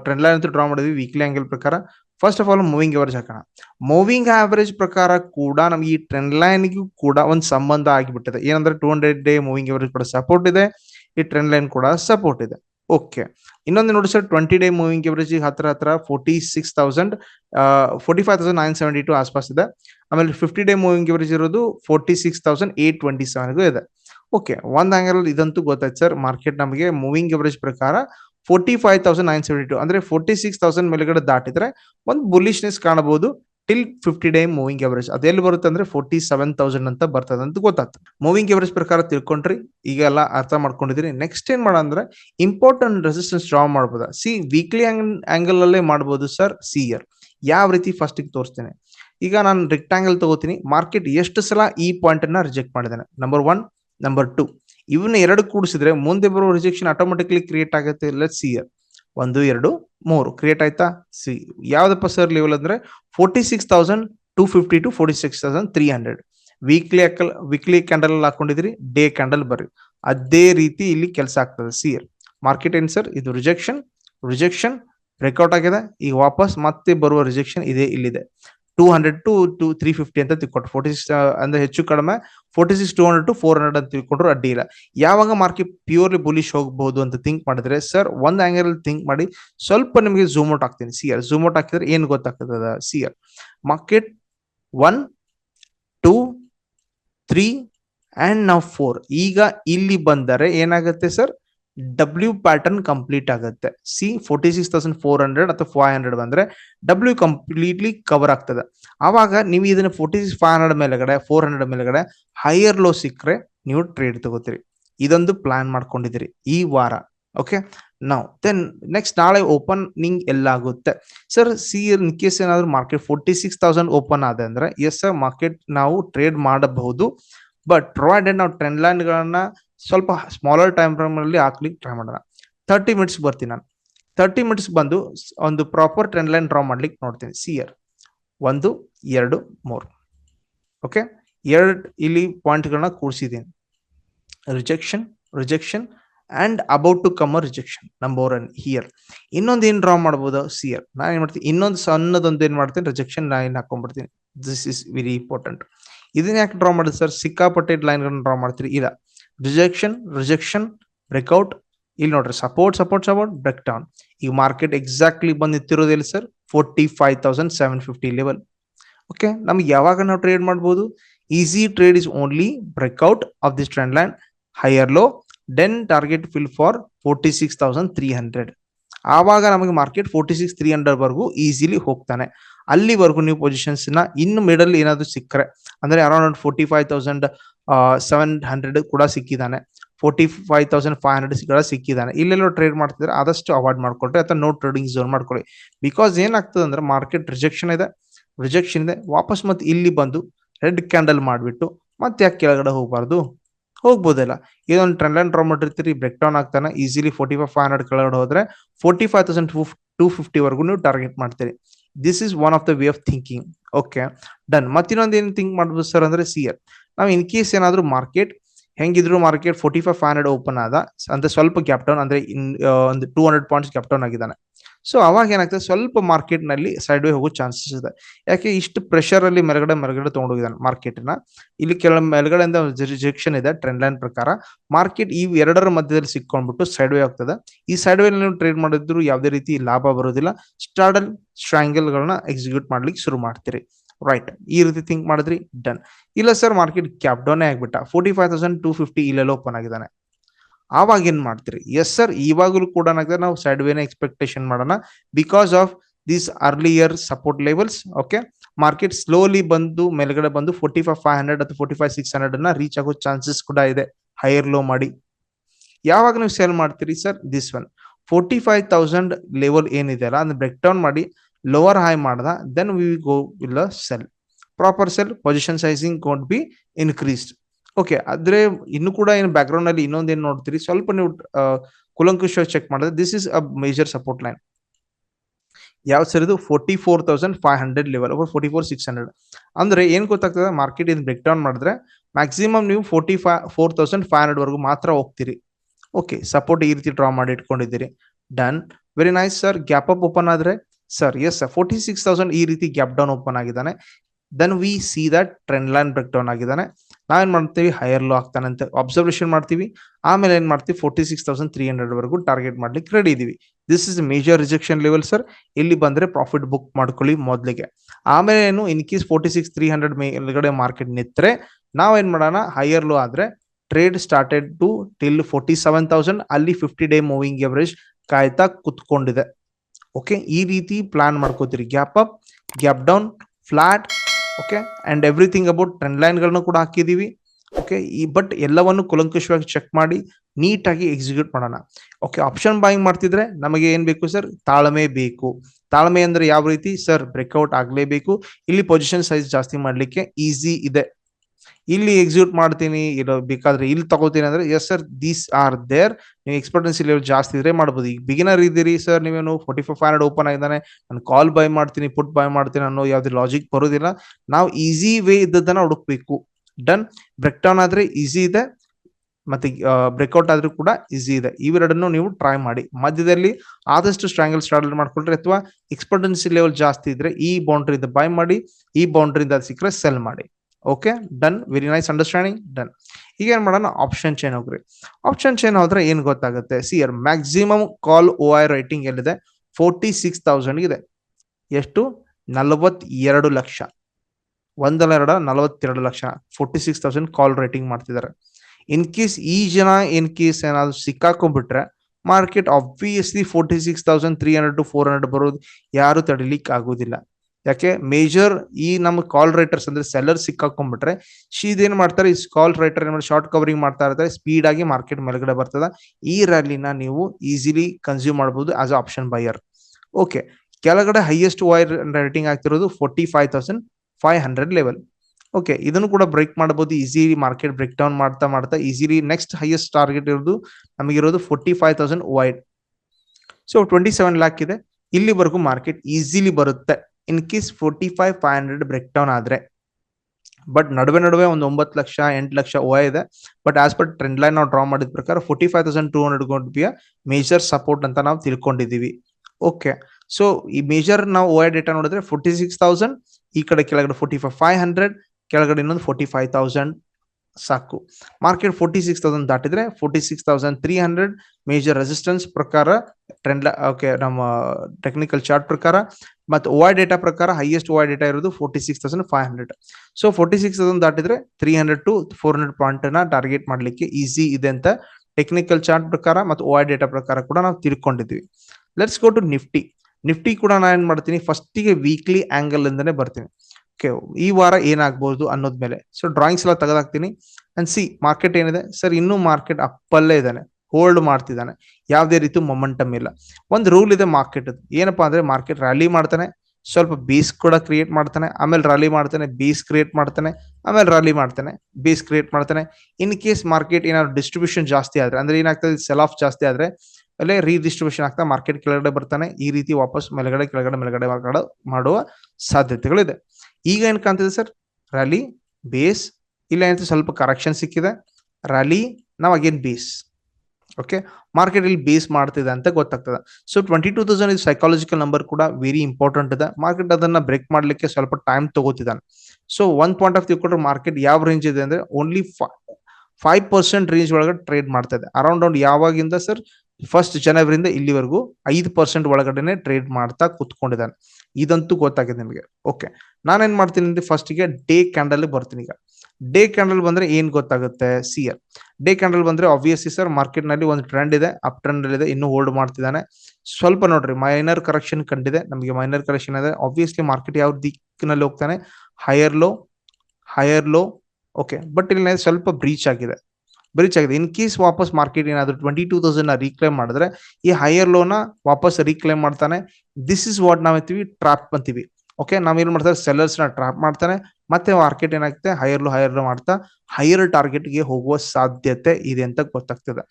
ಟ್ರೆಂಡ್ ಲೈನ್ ಅಂತ ಡ್ರಾ ಮಾಡಿದ್ವಿ ವೀಕ್ಲಿ ಆಂಗಲ್ ಪ್ರಕಾರ. First of all moving average ಹಾಕೋಣ. ಮೂವಿಂಗ್ ಆವರೇಜ್ ಪ್ರಕಾರ ಕೂಡ ನಮ್ಗೆ ಈ ಟ್ರೆಂಡ್ ಲೈನ್ಗೂ ಕೂಡ ಒಂದು ಸಂಬಂಧ ಆಗಿಬಿಟ್ಟಿದೆ. ಏನಂದ್ರೆ two hundred day moving average ಕೂಡ ಸಪೋರ್ಟ್ ಇದೆ. ಈ ಟ್ರೆಂಡ್ ಲೈನ್ ಕೂಡ ಸಪೋರ್ಟ್ ಇದೆ. ಓಕೆ ಇನ್ನೊಂದು ನೋಡಿ sir twenty day moving average ಹತ್ರ ಹತ್ರ forty six thousand forty five thousand nine seventy two ಆಸ್ಪಾಸ್ ಇದೆ. ಆಮೇಲೆ ಫಿಫ್ಟಿ ಡೇ ಮೂವಿಂಗ್ ಎವರೇಜ್ ಇರೋದು forty six thousand eight twenty ಸೆವೆನ್ಗೂ ಇದೆ. ಓಕೆ ಒಂದ್ ಆಂಗಲ್ ಇದಂತೂ ಗೊತ್ತಾಯ್ತು ಸರ್ ಮಾರ್ಕೆಟ್ ನಮಗೆ ಮೂವಿಂಗ್ ಎವರೇಜ್ ಪ್ರಕಾರ forty five thousand nine seventy two ಅಂದ್ರೆ ಫೋರ್ಟಿ ಸಿಕ್ಸ್ ತೌಸಂಡ್ ಮೇಲ್ಗಡೆ ದಾಟಿದ್ರೆ ಒಂದು ಬುಲಿಶ್ನೆಸ್ ಕಾಣಬಹುದು. Till fifty day moving average ಅದೆಲ್ಲಿ ಬರುತ್ತೆ ಅಂದ್ರೆ ಫೋರ್ಟಿ ಸೆವೆನ್ ತೌಸಂಡ್ ಅಂತ ಬರ್ತದೆ ಅಂತ ಗೊತ್ತಾಗ್ತದೆ. ಮೂವಿಂಗ್ ಎವರೇಜ್ ಪ್ರಕಾರ ತಿಳ್ಕೊಂಡ್ರಿ, ಈಗ ಎಲ್ಲ ಅರ್ಥ ಮಾಡ್ಕೊಂಡಿದ್ರಿ. ನೆಕ್ಸ್ಟ್ ಏನ್ ಮಾಡ ಅಂದ್ರೆ ಇಂಪಾರ್ಟೆಂಟ್ ರೆಸಿಸ್ಟೆನ್ಸ್ ಡ್ರಾ ಮಾಡ್ಬೋದಾ? ಸಿ ವೀಕ್ಲಿ ಆಂಗಲ್ ಅಲ್ಲೇ ಮಾಡ್ಬೋದು ಸರ್ ಸಿ ಇಯರ್ ಯಾವ ರೀತಿ ಫಸ್ಟ್ ತೋರಿಸ್ತೇನೆ. ಈಗ ನಾನು ರೆಕ್ಟಾಂಗಲ್ ತಗೋತೀನಿ. ಮಾರ್ಕೆಟ್ ಎಷ್ಟು ಸಲ ಈ ಪಾಯಿಂಟ್ ಅನ್ನ ರಿಜೆಕ್ಟ್ ಮಾಡಿದ್ದೇನೆ? ನಂಬರ್ ಒನ್ ನಂಬರ್ ಟೂ ಇವನ್ನ ಎರಡು ಕೂಡಿಸಿದ್ರೆ, ಮುಂದೆ ಬರೋ ರಿಜೆಕ್ಷನ್ ಆಟೋಮೆಟಿಕ್ಲಿ ಕ್ರಿಯೇಟ್ ಆಗುತ್ತೆ. ಲೆಟ್ ಸಿ ಇಯರ್ ಒಂದು, ಎರಡು, ಮೂರು. ಕ್ರಿಯೇಟ್ ಆಯ್ತಾ? ಸಿ, ಯಾವ್ದಪ್ಪ ಸರ್ ಲೆವೆಲ್ ಅಂದ್ರೆ forty six thousand two fifty to forty six thousand three hundred weekly angle weekly candle ಅಲ್ಲಿ ಹಾಕೊಂಡಿದ್ರಿ ಡೇ ಕ್ಯಾಂಡಲ್ ಬರ್ರಿ. ಅದೇ ರೀತಿ ಇಲ್ಲಿ ಕೆಲಸ ಆಗ್ತದೆ. ಸಿ ಮಾರ್ಕೆಟ್ ಏನ್ ಸರ್ ಇದು ರಿಜೆಕ್ಷನ್ ರಿಜೆಕ್ಷನ್ ಬ್ರೇಕ್ಔಟ್ ಆಗಿದೆ. ಈಗ ವಾಪಸ್ ಮತ್ತೆ ಬರುವ ರಿಜೆಕ್ಷನ್ ಇದೆ ಇಲ್ಲಿದೆ. Two hundred to to three fifty ಅಂತ ತಿಳ್ಕೊಟ್ರು ಫೋರ್ಟಿ ಸಿಕ್ಸ್ ಅಂದ್ರೆ ಹೆಚ್ಚು ಕಡಿಮೆ forty six two hundred to four hundred ಅಂತ ತಿಳ್ಕೊಂಡ್ರು, ಅಡ್ಡಿ ಇಲ್ಲ. ಯಾವಾಗ ಮಾರ್ಕೆಟ್ ಪ್ಯೂರ್ಲಿ ಬುಲಿಶ್ ಹೋಗಬಹುದು ಅಂತ ಥಿಂಕ್ ಮಾಡಿದ್ರೆ ಸರ್ ಒಂದ್ ಆಂಗಲ್ ಥಿಂಕ್ ಮಾಡಿ, ಸ್ವಲ್ಪ ನಿಮಗೆ ಝೂಮ್ ಔಟ್ ಹಾಕ್ತೀನಿ. ಸಿ ಆರ್ ಝೂಮ್ ಔಟ್ ಹಾಕಿದ್ರೆ ಏನ್ ಗೊತ್ತಾಗ್ತದ? See are market one two three and ನಾವು ಫೋರ್ ಈಗ ಇಲ್ಲಿ ಬಂದರೆ ಏನಾಗುತ್ತೆ ಸರ್ ಡಬ್ಲ್ಯೂ ಪ್ಯಾಟರ್ನ್ ಕಂಪ್ಲೀಟ್ ಆಗುತ್ತೆ. See forty six thousand four hundred ಅಥವಾ ಫೈವ್ ಹಂಡ್ರೆಡ್ ಬಂದ್ರೆ ಡಬ್ಲ್ಯೂ ಕಂಪ್ಲೀಟ್ಲಿ ಕವರ್ ಆಗ್ತದೆ. ಆವಾಗ ನೀವು ಇದನ್ನ ಫೋರ್ಟಿ ಸಿಕ್ಸ್ ಫೈವ್ ಹಂಡ್ರೆಡ್ ಮೇಲೆಗಡೆ ಫೋರ್ ಹಂಡ್ರೆಡ್ ಮೇಲೆಗಡೆ ಹೈಯರ್ ಲೋ ಸಿಕ್ಕರೆ ನೀವು ಟ್ರೇಡ್ ತಗೋತೀರಿ. ಇದೊಂದು ಪ್ಲಾನ್ ಮಾಡ್ಕೊಂಡಿದ್ದೀರಿ ಈ ವಾರ. ಓಕೆ ನಾವು ದೆನ್ ನೆಕ್ಸ್ಟ್ ನಾಳೆ ಓಪನಿಂಗ್ ಎಲ್ಲ ಆಗುತ್ತೆ. ಸರ್ ಸಿ ಇನ್ ಕೇಸ್ ಏನಾದರೂ market forty six thousand open ಆದ ಅಂದ್ರೆ ಎಸ್ ಸರ್ ಮಾರ್ಕೆಟ್ ನಾವು ಟ್ರೇಡ್ ಮಾಡಬಹುದು. ಬಟ್ ಪ್ರೊವೈಡೆಡ್ ನಾವು ಟ್ರೆಂಡ್ ಲೈನ್ ಗಳನ್ನ ಸ್ವಲ್ಪ ಸ್ಮಾಲರ್ ಟೈಮ್ ಫ್ರೇಮ್ ಅಲ್ಲಿ ಹಾಕ್ಲಿಕ್ಕೆ ಟ್ರೈ ಮಾಡೋಣ. ತರ್ಟಿ ಮಿನಿಟ್ಸ್ ಬರ್ತೀನಿ ನಾನು. ತರ್ಟಿ ಮಿನಿಟ್ಸ್ ಬಂದು ಒಂದು ಪ್ರಾಪರ್ ಟ್ರೆಂಡ್ ಲೈನ್ ಡ್ರಾ ಮಾಡ್ಲಿಕ್ಕೆ ನೋಡ್ತೀನಿ. ಸಿ ಇಯರ್ ಒಂದು, ಎರಡು, ಮೂರು. ಓಕೆ ಎರಡು ಇಲ್ಲಿ ಪಾಯಿಂಟ್ಗಳನ್ನ ಕೂಡಿಸಿದ್ದೀನಿ rejection rejection and about to come rejection number one here ಇನ್ನೊಂದು ಏನು ಡ್ರಾ ಮಾಡ್ಬೋದು? ಸಿ ಇಯರ್ ನಾನು ಏನು ಮಾಡ್ತೀನಿ? ಇನ್ನೊಂದು ಸಣ್ಣದೊಂದು ಏನು ಮಾಡ್ತೀನಿ? ರಿಜೆಕ್ಷನ್ ಲೈನ್ ಹಾಕೊಂಡ್ಬಿಡ್ತೀನಿ. ದಿಸ್ ಇಸ್ ವೆರಿ ಇಂಪಾರ್ಟೆಂಟ್ ಇದನ್ನ ಯಾಕೆ ಡ್ರಾ ಮಾಡಿದ್ ಸರ್ ಸಿಕ್ಕಾಪಟ್ಟೆ ಲೈನ್ಗಳನ್ನ ಡ್ರಾ ಮಾಡ್ತೀರಿ. ಇಲ್ಲ ರಿಜೆಕ್ಷನ್ ರಿಜೆಕ್ಷನ್ ಬ್ರೇಕ್ಔಟ್ ಇಲ್ಲಿ ನೋಡ್ರಿ support support support break down ಈಗ ಮಾರ್ಕೆಟ್ ಎಕ್ಸಾಕ್ಟ್ಲಿ ಬಂದು ನಿಂತಿರೋದಿಲ್ಲ sir forty five thousand seven fifty level okay ನಮ್ಗೆ ಯಾವಾಗ ನಾವು ಟ್ರೇಡ್ ಮಾಡ್ಬೋದು? Easy trade is only breakout of this trend line higher low then target fill for forty six thousand three hundred ಆವಾಗ ನಮಗೆ market forty six three hundred ವರೆಗೂ easily ಹೋಗ್ತಾನೆ. ಅಲ್ಲಿವರೆಗೂ ನೀವು ಪೊಸಿಷನ್ಸ್ನ ಇನ್ನು ಮಿಡಲ್ ಏನಾದ್ರು ಸಿಕ್ಕರೆ, ಅಂದ್ರೆ around forty five thousand seven hundred ಕೂಡ ಸಿಕ್ಕಿದ್ದಾನೆ forty five thousand five hundred ಸಿಕ್ಕಿದ್ದಾನೆ ಇಲ್ಲೆಲ್ಲೋ ಟ್ರೇಡ್ ಮಾಡ್ತಿದ್ರೆ ಆದಷ್ಟು ಅವಾಯ್ಡ್ ಮಾಡ್ಕೊಳ್ರಿ, ಅಥವಾ ನೋ ಟ್ರೇಡಿಂಗ್ ಝೋನ್ ಮಾಡ್ಕೊಳ್ಳಿ ಬಿಕಾಸ್ ಏನಾಗ್ತದೆ ಅಂದ್ರೆ ಮಾರ್ಕೆಟ್ ರಿಜೆಕ್ಷನ್ ಇದೆ ರಿಜೆಕ್ಷನ್ ಇದೆ, ವಾಪಸ್ ಮತ್ತೆ ಇಲ್ಲಿ ಬಂದು ರೆಡ್ ಕ್ಯಾಂಡಲ್ ಮಾಡಿಬಿಟ್ಟು ಮತ್ತೆ ಯಾಕೆ ಕೆಳಗಡೆ ಹೋಗಬಾರ್ದು? ಹೋಗ್ಬೋದಲ್ಲ ಇದೊಂದು ಟ್ರೆಂಡ್ ಲೈನ್ ಡ್ರಾ ಮಾಡಿರ್ತೀರಿ ಬ್ರೇಕ್ ಡೌನ್ ಆಗ್ತಾನೆ easily forty five five hundred ಕೆಳಗಡೆ ಹೋದ್ರೆ ಫೋರ್ಟಿ ಫೈವ್ ತೌಸಂಡ್ ಟೂ ಫಿಫ್ಟಿವರೆಗೂ ನೀವು ಟಾರ್ಗೆಟ್ ಮಾಡ್ತೀರಿ this is one of the way of thinking okay done ಮತ್ತಿನ್ನೊಂದು ಏನು ಥಿಂಕ್ ಮಾಡ್ಬೋದು ಸರ್ ಅಂದ್ರೆ ಸಿ ಆರ್ ನಾವು ಇನ್ ಕೇಸ್ ಏನಾದರೂ ಮಾರ್ಕೆಟ್ ಹೆಂಗಿದ್ರು market forty five five hundred open ಆದ ಅಂದ್ರೆ ಸ್ವಲ್ಪ ಗ್ಯಾಪ್ ಡೌನ್ ಅಂದ್ರೆ ಇನ್ ಒಂದು two hundred points gap down ಆಗಿದ್ದಾನೆ ಸೊ ಅವಾಗ ಏನಾಗ್ತದೆ? ಸ್ವಲ್ಪ ಮಾರ್ಕೆಟ್ನಲ್ಲಿ ಸೈಡ್ ವೇ ಹೋಗೋ ಚಾನ್ಸಸ್ ಇದೆ. ಯಾಕೆ? ಇಷ್ಟು ಪ್ರೆಷರಲ್ಲಿ ಮೇಲ್ಗಡೆ ತಗೊಂಡೋಗಿದ್ದಾನೆ ಮಾರ್ಕೆಟ್ನ. ಇಲ್ಲಿ ಕೆಲವು ಮೇಲ್ಗಡೆಯಿಂದ ರಿಜೆಕ್ಷನ್ ಇದೆ ಟ್ರೆಂಡ್ ಲೈನ್ ಪ್ರಕಾರ. ಮಾರ್ಕೆಟ್ ಈ ಎರಡರ ಮಧ್ಯದಲ್ಲಿ ಸಿಕ್ಕೊಂಡ್ಬಿಟ್ಟು ಸೈಡ್ ವೇ ಆಗ್ತದೆ. ಈ ಸೈಡ್ ವೇ ನೀವು ಟ್ರೇಡ್ ಮಾಡಿದ್ರು ಯಾವುದೇ ರೀತಿ ಲಾಭ ಬರೋದಿಲ್ಲ. ಸ್ಟಾರ್ಡಲ್ ಸ್ಟ್ರಾಂಗಲ್ ಗಳನ್ನ ಎಕ್ಸಿಕ್ಯೂಟ್ ಮಾಡ್ಲಿಕ್ಕೆ ಶುರು ಮಾಡ್ತೀರಿ. ರೈಟ್ ಈ ರೀತಿ ಥಿಂಕ್ ಮಾಡಿದ್ರಿ ಡನ್ ಇಲ್ಲ ಸರ್ ಮಾರ್ಕೆಟ್ ಕ್ಯಾಪ್ ಡೌನ್ ಆಗ್ಬಿಟ್ಟ. Forty five thousand two fifty ಇಲ್ಲೆಲ್ಲ ಓಪನ್ ಆಗಿದ್ದಾನೆ. ಆವಾಗ ಏನ್ ಮಾಡ್ತೀರಿ? ಎಸ್ ಸರ್ ಇವಾಗಲೂ ಕೂಡ ನಾವು ಸೈಡ್ ವೇನ ಎಕ್ಸ್ಪೆಕ್ಟೇಷನ್ ಮಾಡೋಣ. Because of this earlier support levels okay market slowly ಬಂದು, ಮೇಲ್ಗಡೆ ಬಂದು ಫೋರ್ಟಿ ಫೈವ್ ಫೈವ್ ಹಂಡ್ರೆಡ್ ಅಥವಾ ಫೋರ್ಟಿ ಫೈವ್ ಸಿಕ್ಸ್ ಹಂಡ್ರೆಡ್ ಅನ್ನ ರೀಚ್ ಆಗೋ ಚಾನ್ಸಸ್ ಕೂಡ ಇದೆ. ಹೈಯರ್ ಲೋ ಮಾಡಿ. ಯಾವಾಗ ನೀವು ಸೇಲ್ ಮಾಡ್ತೀರಿ sir this one forty five thousand level ಏನಿದೆ ಅಲ್ಲ, ಅದನ್ನ ಬ್ರೇಕ್ ಡೌನ್ ಮಾಡಿ ಲೋವರ್ ಹೈ ಮಾಡ್ದ then we go will sell proper sell position sizing could be increased okay ಆದ್ರೆ ಇನ್ನು ಕೂಡ ಏನು ಬ್ಯಾಕ್ ಗ್ರೌಂಡ್ ಅಲ್ಲಿ ಇನ್ನೊಂದ್ ಏನ್ ನೋಡ್ತೀರಿ? ಸ್ವಲ್ಪ ನೀವು ಕುಲಂಕುಷವಾಗಿ ಚೆಕ್ ಮಾಡಿದ್ರೆ this is a major support line ಯಾವ ಸರಿದು forty four thousand five hundred level forty four six hundred ಅಂದ್ರೆ ಏನ್ ಗೊತ್ತಾಗ್ತದೆ? ಮಾರ್ಕೆಟ್ ಇದು ಬ್ರೇಕ್ ಡೌನ್ ಮಾಡಿದ್ರೆ ಮ್ಯಾಕ್ಸಿಮಮ್ ನೀವು forty five four thousand five hundred ವರೆಗೂ ಮಾತ್ರ ಹೋಗ್ತೀರಿ. ಓಕೆ ಸಪೋರ್ಟ್ ಈ ರೀತಿ ಡ್ರಾ ಮಾಡಿ ಇಟ್ಕೊಂಡಿದ್ದೀರಿ. Done very nice sir gap up open ಆದ್ರೆ sir yes sir forty six thousand ಈ ರೀತಿ ಗ್ಯಾಪ್ ಡೌನ್ ಓಪನ್ ಆಗಿದ್ದಾನೆ. Then we see that trend line break down ಆಗಿದ್ದಾನೆ. ನಾವೇನ್ ಮಾಡ್ತೀವಿ? Higher low ಆಗ್ತಾನಂತೆ. ಅಬ್ಸರ್ವೇಷನ್ ಮಾಡ್ತೀವಿ. ಆಮೇಲೆ ಏನು ಮಾಡ್ತೀವಿ? Forty six thousand three hundred ವರೆಗೂ ಟಾರ್ಗೆಟ್ ಮಾಡ್ಲಿಕ್ಕೆ ರೆಡಿ ಇದೀವಿ. This is major rejection level sir ಇಲ್ಲಿ ಬಂದ್ರೆ ಪ್ರಾಫಿಟ್ ಬುಕ್ ಮಾಡ್ಕೊಳ್ಳಿ ಮೊದಲಿಗೆ. ಆಮೇಲೆ ಏನು? In case forty six three hundred ಮೇಲ್ಗಡೆ ಮಾರ್ಕೆಟ್ ನಿಂತರೆ, ನಾವೇನು ಮಾಡೋಣ? ಹೈಯರ್ ಲೋ ಆದ್ರೆ trade started to till forty seven thousand ಅಲ್ಲಿ ಫಿಫ್ಟಿ ಡೇ ಮೂವಿಂಗ್ ಎವರೇಜ್ ಕಾಯ್ತಾ ಕುತ್ಕೊಂಡಿದೆ. ಓಕೆ ಈ ರೀತಿ ಪ್ಲಾನ್ ಮಾಡ್ಕೋತೀರಿ. Gap up gap down flat okay and everything about trend ಲೈನ್ಗಳನ್ನು ಕೂಡ ಹಾಕಿದೀವಿ. ಓಕೆ ಈ ಬಟ್ ಎಲ್ಲವನ್ನು ಕುಲಂಕುಷವಾಗಿ ಚೆಕ್ ಮಾಡಿ ನೀಟಾಗಿ ಎಕ್ಸಿಕ್ಯೂಟ್ ಮಾಡೋಣ. ಓಕೆ ಆಪ್ಷನ್ ಬಾಯಿಂಗ್ ಮಾಡ್ತಿದ್ರೆ ನಮಗೆ ಏನು ಬೇಕು ಸರ್ ತಾಳ್ಮೆ ಬೇಕು. ತಾಳ್ಮೆ ಅಂದರೆ ಯಾವ ರೀತಿ? ಸರ್ ಬ್ರೇಕ್ಔಟ್ ಆಗಲೇಬೇಕು. ಇಲ್ಲಿ ಪೊಸಿಷನ್ ಸೈಜ್ ಜಾಸ್ತಿ ಮಾಡಲಿಕ್ಕೆ ಈಸಿ ಇದೆ. ಇಲ್ಲಿ ಎಕ್ಸಿಕ್ಯೂಟ್ ಮಾಡ್ತೀನಿ ಇಲ್ಲ ಬೇಕಾದ್ರೆ ಇಲ್ಲಿ ತಗೋತೀನಿ ಅಂದ್ರೆ yes sir these are there ನೀವು ಎಕ್ಸ್ಪರ್ಟೆನ್ಸಿ ಲೆವೆಲ್ ಜಾಸ್ತಿ ಇದ್ರೆ ಮಾಡ್ಬೋದು. ಈಗ ಬಿಗಿನರ್ ಇದ್ದೀರಿ ಸರ್ ನೀವೇನು ಫೋರ್ಟಿ ಫೈವ್ ಹಂಡ್ರೆಡ್ ಓಪನ್ ಆಗಿದ್ದಾನೆ, ನಾನು ಕಾಲ್ ಬೈ ಮಾಡ್ತೀನಿ ಪುಟ್ ಬೈ ಮಾಡ್ತೀನಿ ಅನ್ನೋ ಯಾವ್ದು ಲಾಜಿಕ್ ಬರೋದಿಲ್ಲ. ನಾವು ಈಸಿ ವೇ ಇದ್ದದನ್ನ ಹುಡುಕ್ಬೇಕು. ಡನ್ ಬ್ರೇಕ್ ಡೌನ್ ಆದ್ರೆ ಈಸಿ ಇದೆ. ಮತ್ತೆ ಬ್ರೇಕ್ಔಟ್ ಆದ್ರೂ ಕೂಡ ಈಸಿ ಇದೆ. ಇವೆರಡನ್ನು ನೀವು ಟ್ರೈ ಮಾಡಿ. ಮಧ್ಯದಲ್ಲಿ ಆದಷ್ಟು ಸ್ಟ್ರಾಂಗಲ್ ಸ್ಟ್ರಾಡಲ್ ಮಾಡ್ಕೊಂಡ್ರೆ ಅಥವಾ ಎಕ್ಸ್ಪರ್ಟೆನ್ಸಿ ಲೆವೆಲ್ ಜಾಸ್ತಿ ಇದ್ರೆ ಈ ಬೌಂಡ್ರಿಂದ ಬೈ ಮಾಡಿ, ಈ ಬೌಂಡ್ರಿಂದ ಸಿಕ್ಕರೆ ಸೆಲ್ ಮಾಡಿ. Okay done very nice understanding done ಈಗ ಏನ್ ಮಾಡೋಣ? ಆಪ್ಷನ್ ಚೇನ್ ಹೋಗ್ರಿ. ಆಪ್ಷನ್ ಚೇನ್ ಹೋದ್ರೆ ಏನ್ ಗೊತ್ತಾಗುತ್ತೆ? See here maximum call O I writing ಎಲ್ಲಿದೆ? ಫೋರ್ಟಿ ಸಿಕ್ಸ್ ತೌಸಂಡ್ ಇದೆ. ಎಷ್ಟು? ನಲವತ್ತೆರಡು ಲಕ್ಷ. ಒಂದಲ್ಲ ಎರಡ, ನಲವತ್ತೆರಡು lakh. Forty six thousand call writing ಮಾಡ್ತಿದ್ದಾರೆ. ಇನ್ ಕೇಸ್ ಈ ಜನ ಇನ್ ಕೇಸ್ ಏನಾದ್ರು ಸಿಕ್ಕಾಕೊಂಡ್ಬಿಟ್ರೆ market obviously forty six thousand three hundred to four hundred ಬರೋದು ಯಾರು ತಡಿಲಿಕ್ಕೆ ಆಗೋದಿಲ್ಲ. ಯಾಕೆ? ಮೇಜರ್ ಈ ನಮ್ಮ ಕಾಲ್ ರೈಟರ್ಸ್ ಅಂದ್ರೆ ಸೆಲ್ಲರ್ ಸಿಕ್ಕಾಕೊಂಡ್ಬಿಟ್ರೆ ಏನ್ ಮಾಡ್ತಾರೆ? ಈ ಕಾಲ್ ರೈಟರ್ ಏನ್ ಶಾರ್ಟ್ ಕವರಿಂಗ್ ಮಾಡ್ತಾ ಇರ್ತಾರೆ. ಸ್ಪೀಡ್ ಆಗಿ ಮಾರ್ಕೆಟ್ ಮೇಲ್ಗಡೆ ಬರ್ತದ. ಈ ರ್ಯಾಲಿನ ನೀವು ಈಸಿಲಿ ಕನ್ಸ್ಯೂಮ್ ಮಾಡಬಹುದು ಆಸ್ ಆಪ್ಷನ್ ಬೈಯರ್ ಓಕೆ ಕೆಳಗಡೆ ಹೈಯೆಸ್ಟ್ ವೈರ್ ರೇಟಿಂಗ್ ಆಗ್ತಿರೋದು forty five thousand five hundred level okay ಇದನ್ನು ಕೂಡ ಬ್ರೇಕ್ ಮಾಡಬಹುದು ಈಸಿಲಿ ಮಾರ್ಕೆಟ್ ಬ್ರೇಕ್ ಡೌನ್ ಮಾಡ್ತಾ ಮಾಡ್ತಾ ಈಸಿಲಿ ನೆಕ್ಸ್ಟ್ ಹೈಯೆಸ್ಟ್ ಟಾರ್ಗೆಟ್ ಇರೋದು ನಮಗಿರೋದು forty five thousand wide so twenty seven lakh ಇದೆ. ಇಲ್ಲಿವರೆಗೂ ಮಾರ್ಕೆಟ್ ಈಸಿಲಿ ಬರುತ್ತೆ. In case forty five five hundred break down ಆದರೆ ಬಟ್ ನಡುವೆ ನಡುವೆ ಒಂದು ಒಂಬತ್ತು ಲಕ್ಷ, ಎಂಟು ಲಕ್ಷ ಓ ಇದೆ. But as per trend line ನಾವು ಡ್ರಾ ಮಾಡಿದ ಪ್ರಕಾರ forty five thousand two hundred got be major support ಅಂತ ನಾವು ತಿಳ್ಕೊಂಡಿದ್ದೀವಿ. ಓಕೆ ಸೊ ಈ ಮೇಜರ್ ನಾವು ಓ ಡೇಟಾ ನೋಡಿದ್ರೆ ಫೋರ್ಟಿ ಸಿಕ್ಸ್ ತೌಸಂಡ್ ಈ ಕಡೆ ಕೆಳಗಡೆ ಫೋರ್ಟಿ ಫೈವ್ ಫೈವ್ ಹಂಡ್ರೆಡ್ ಕೆಳಗಡೆ ಇನ್ನೊಂದು ಫೋರ್ಟಿ ಫೈವ್ ತೌಸಂಡ್ ಸಾಕು. Market forty six thousand ದಾಟಿದ್ರೆ forty six thousand three hundred major resistance ಪ್ರಕಾರ ಟ್ರೆಂಡ್ ಓಕೆ ನಮ್ಮ ಟೆಕ್ನಿಕಲ್ ಚಾರ್ಟ್ ಪ್ರಕಾರ ಮತ್ತು ಓ ಡೇಟಾ ಪ್ರಕಾರ ಹೈಯೆಸ್ಟ್ ಓ ಡೇಟಾ ಇರೋದು forty six thousand five hundred so forty six thousand ದಾಟಿದ್ರೆ three hundred to four hundred ಪಾಯಿಂಟ್ನ target ಮಾಡಲಿಕ್ಕೆ easy ಇದೆ ಅಂತ ಟೆಕ್ನಿಕಲ್ ಚಾರ್ಟ್ ಪ್ರಕಾರ ಮತ್ತು ಓ ಡೇಟಾ ಪ್ರಕಾರ ಕೂಡ ನಾವು ತಿಳ್ಕೊಂಡಿದ್ವಿ. Let's go to Nifty Nifty ಕೂಡ ನಾನು ಏನು ಮಾಡ್ತೀನಿ? ಫಸ್ಟಿಗೆ ವೀಕ್ಲಿ ಆಂಗಲ್ ಇಂದನೇ ಬರ್ತೀನಿ. ಈ ವಾರ ಏನಾಗ್ಬೋದು ಅನ್ನೋದ್ ಮೇಲೆ. ಸೊ ಡ್ರಾಯಿಂಗ್ಸ್ ಎಲ್ಲ ತೆಗೆದಾಕ್ತೀನಿ. ಅಂಡ್ ಸಿ ಮಾರ್ಕೆಟ್ ಏನಿದೆ? ಸರ್ ಇನ್ನೂ ಮಾರ್ಕೆಟ್ ಅಪ್ಪಲ್ಲೇ ಇದ್ದಾನೆ. ಹೋಲ್ಡ್ ಮಾಡ್ತಿದ್ದಾನೆ. ಯಾವುದೇ ರೀತಿ ಮೊಮೆಂಟಮ್ ಇಲ್ಲ. ಒಂದು ರೂಲ್ ಇದೆ ಮಾರ್ಕೆಟ್ ಏನಪ್ಪಾ ಅಂದ್ರೆ ಮಾರ್ಕೆಟ್ ರ್ಯಾಲಿ ಮಾಡ್ತಾನೆ. ಸ್ವಲ್ಪ ಬೀಸ್ ಕೂಡ ಕ್ರಿಯೇಟ್ ಮಾಡ್ತಾನೆ. ಆಮೇಲೆ ರ್ಯಾಲಿ ಮಾಡ್ತಾನೆ ಬೀಸ್ ಕ್ರಿಯೇಟ್ ಮಾಡ್ತಾನೆ. ಆಮೇಲೆ ರ್ಯಾಲಿ ಮಾಡ್ತಾನೆ ಬೀಸ್ ಕ್ರಿಯೇಟ್ ಮಾಡ್ತಾನೆ. ಇನ್ ಕೇಸ್ ಮಾರ್ಕೆಟ್ ಏನಾದ್ರು ಡಿಸ್ಟ್ರಿಬ್ಯೂಷನ್ ಜಾಸ್ತಿ ಆದ್ರೆ, ಅಂದ್ರೆ ಏನಾಗ್ತದೆ ಸೆಲ್ ಆಫ್ ಜಾಸ್ತಿ ಆದ್ರೆ, ಅಲ್ಲೇ ರೀಡಿಸ್ಟ್ರಿಬ್ಯೂಷನ್ ಆಗ್ತಾ ಮಾರ್ಕೆಟ್ ಕೆಳಗಡೆ ಬರ್ತಾನೆ. ಈ ರೀತಿ ವಾಪಸ್ ಮೇಲ್ಗಡೆ, ಕೆಳಗಡೆ, ಮೇಲ್ಗಡೆ ಮಾಡುವ ಸಾಧ್ಯತೆಗಳಿದೆ. ಈಗ ಏನು ಕಾಣ್ತಿದೆ ಸರ್? ರ್ಯಾಲಿ ಬೇಸ್ ಇಲ್ಲ ಏನಂತ ಸ್ವಲ್ಪ ಕರೆಕ್ಷನ್ ಸಿಕ್ಕಿದೆ. ರ್ಯಾಲಿ ನಾವು ಅಗೇನ್ ಬೇಸ್ ಓಕೆ ಮಾರ್ಕೆಟ್ ಇಲ್ಲಿ ಬೇಸ್ ಮಾಡ್ತಿದೆ ಅಂತ ಗೊತ್ತಾಗ್ತದೆ. ಸೊ ಟ್ವೆಂಟಿ ಟೂ ತೌಸಂಡ್ ಇದು ಸೈಕಾಲಜಿಕಲ್ ನಂಬರ್ ಕೂಡ ವೆರಿ ಇಂಪಾರ್ಟೆಂಟ್ ಇದೆ. ಮಾರ್ಕೆಟ್ ಅದನ್ನ ಬ್ರೇಕ್ ಮಾಡಲಿಕ್ಕೆ ಸ್ವಲ್ಪ ಟೈಮ್ ತಗೋತಿದ್ದಾನೆ. ಸೊ ಒನ್ ಪಾಯಿಂಟ್ ಆಫ್ ತಿಳ್ಕೊಂಡ್ರೆ ಮಾರ್ಕೆಟ್ ಯಾವ ರೇಂಜ್ ಇದೆ ಅಂದ್ರೆ ಓನ್ಲಿ ಫೈವ್ ಪರ್ಸೆಂಟ್ ರೇಂಜ್ ಒಳಗೆ ಟ್ರೇಡ್ ಮಾಡ್ತಾ ಇದೆ. ಅರೌಂಡ್ ಅರೌಂಡ್ ಯಾವಾಗಿಂದ ಸರ್ ಫಸ್ಟ್ ಜನವರಿಂದ ಇಲ್ಲಿವರೆಗೂ ಐದು ಪರ್ಸೆಂಟ್ ಒಳಗಡೆನೆ ಟ್ರೇಡ್ ಮಾಡ್ತಾ ಕುತ್ಕೊಂಡಿದ್ದಾನೆ. ಇದಂತೂ ಗೊತ್ತಾಗಿದೆ ನಿಮಗೆ. ಓಕೆ ನಾನೇನ್ ಮಾಡ್ತೀನಿ ಅಂದ್ರೆ ಫಸ್ಟ್ಗೆ ಡೇ ಕ್ಯಾಂಡಲ್ ಬರ್ತೀನಿ ಈಗ. ಡೇ ಕ್ಯಾಂಡಲ್ ಬಂದ್ರೆ ಏನ್ ಗೊತ್ತಾಗುತ್ತೆ? ಸಿಯರ್ ಡೇ ಕ್ಯಾಂಡಲ್ ಬಂದ್ರೆ ಆಬ್ವಿಯಸ್ಲಿ ಸರ್ ಮಾರ್ಕೆಟ್ನಲ್ಲಿ ಒಂದು ಟ್ರೆಂಡ್ ಇದೆ ಅಪ್ ಟ್ರೆಂಡ್ ಇದೆ, ಇನ್ನೂ ಹೋಲ್ಡ್ ಮಾಡ್ತಿದ್ದಾನೆ. ಸ್ವಲ್ಪ ನೋಡ್ರಿ ಮೈನರ್ ಕರೆಕ್ಷನ್ ಕಂಡಿದೆ. ನಮಗೆ ಮೈನರ್ ಕರೆಕ್ಷನ್ ಇದೆ ಆಬ್ವಿಯಸ್ಲಿ ಮಾರ್ಕೆಟ್ ಯಾವ ದಿಕ್ಕಿನಲ್ಲಿ ಹೋಗ್ತಾನೆ? Higher low higher low okay but ಇಲ್ಲಿ ಸ್ವಲ್ಪ ಬ್ರೀಚ್ ಆಗಿದೆ. ಬ್ರೀಚ್ ಆಗಿದೆ. ಇನ್ ಕೇಸ್ ವಾಪಸ್ ಮಾರ್ಕೆಟ್ ಏನಾದ್ರು ಟ್ವೆಂಟಿ ಟೂ ತೌಸಂಡ್ ರೀಕ್ಲೈಮ್ ಮಾಡಿದ್ರೆ, ಈ ಹೈಯರ್ ಲೋನ ವಾಪಸ್ ರೀಕ್ಲೇಮ್ ಮಾಡ್ತಾನೆ. ದಿಸ್ ಇಸ್ ವಾಟ್ ನಾವ್ ಅಂತೀವಿ ಟ್ರಾಪ್ ಅಂತೀವಿ. ಓಕೆ ನಾವೇನ್ ಮಾಡ್ತಾರೆ ಸೆಲ್ಲರ್ಸ್ನ ಟ್ರಾಪ್ ಮಾಡ್ತಾನೆ. ಮತ್ತೆ ಮಾರ್ಕೆಟ್ ಏನಾಗುತ್ತೆ ಹೈಯರ್ ಲೋ ಹೈಯರ್ ಮಾಡ್ತಾ ಹೈಯರ್ ಟಾರ್ಗೆಟ್ಗೆ ಹೋಗುವ ಸಾಧ್ಯತೆ ಇದೆ ಅಂತ ಗೊತ್ತಾಗ್ತದೆ.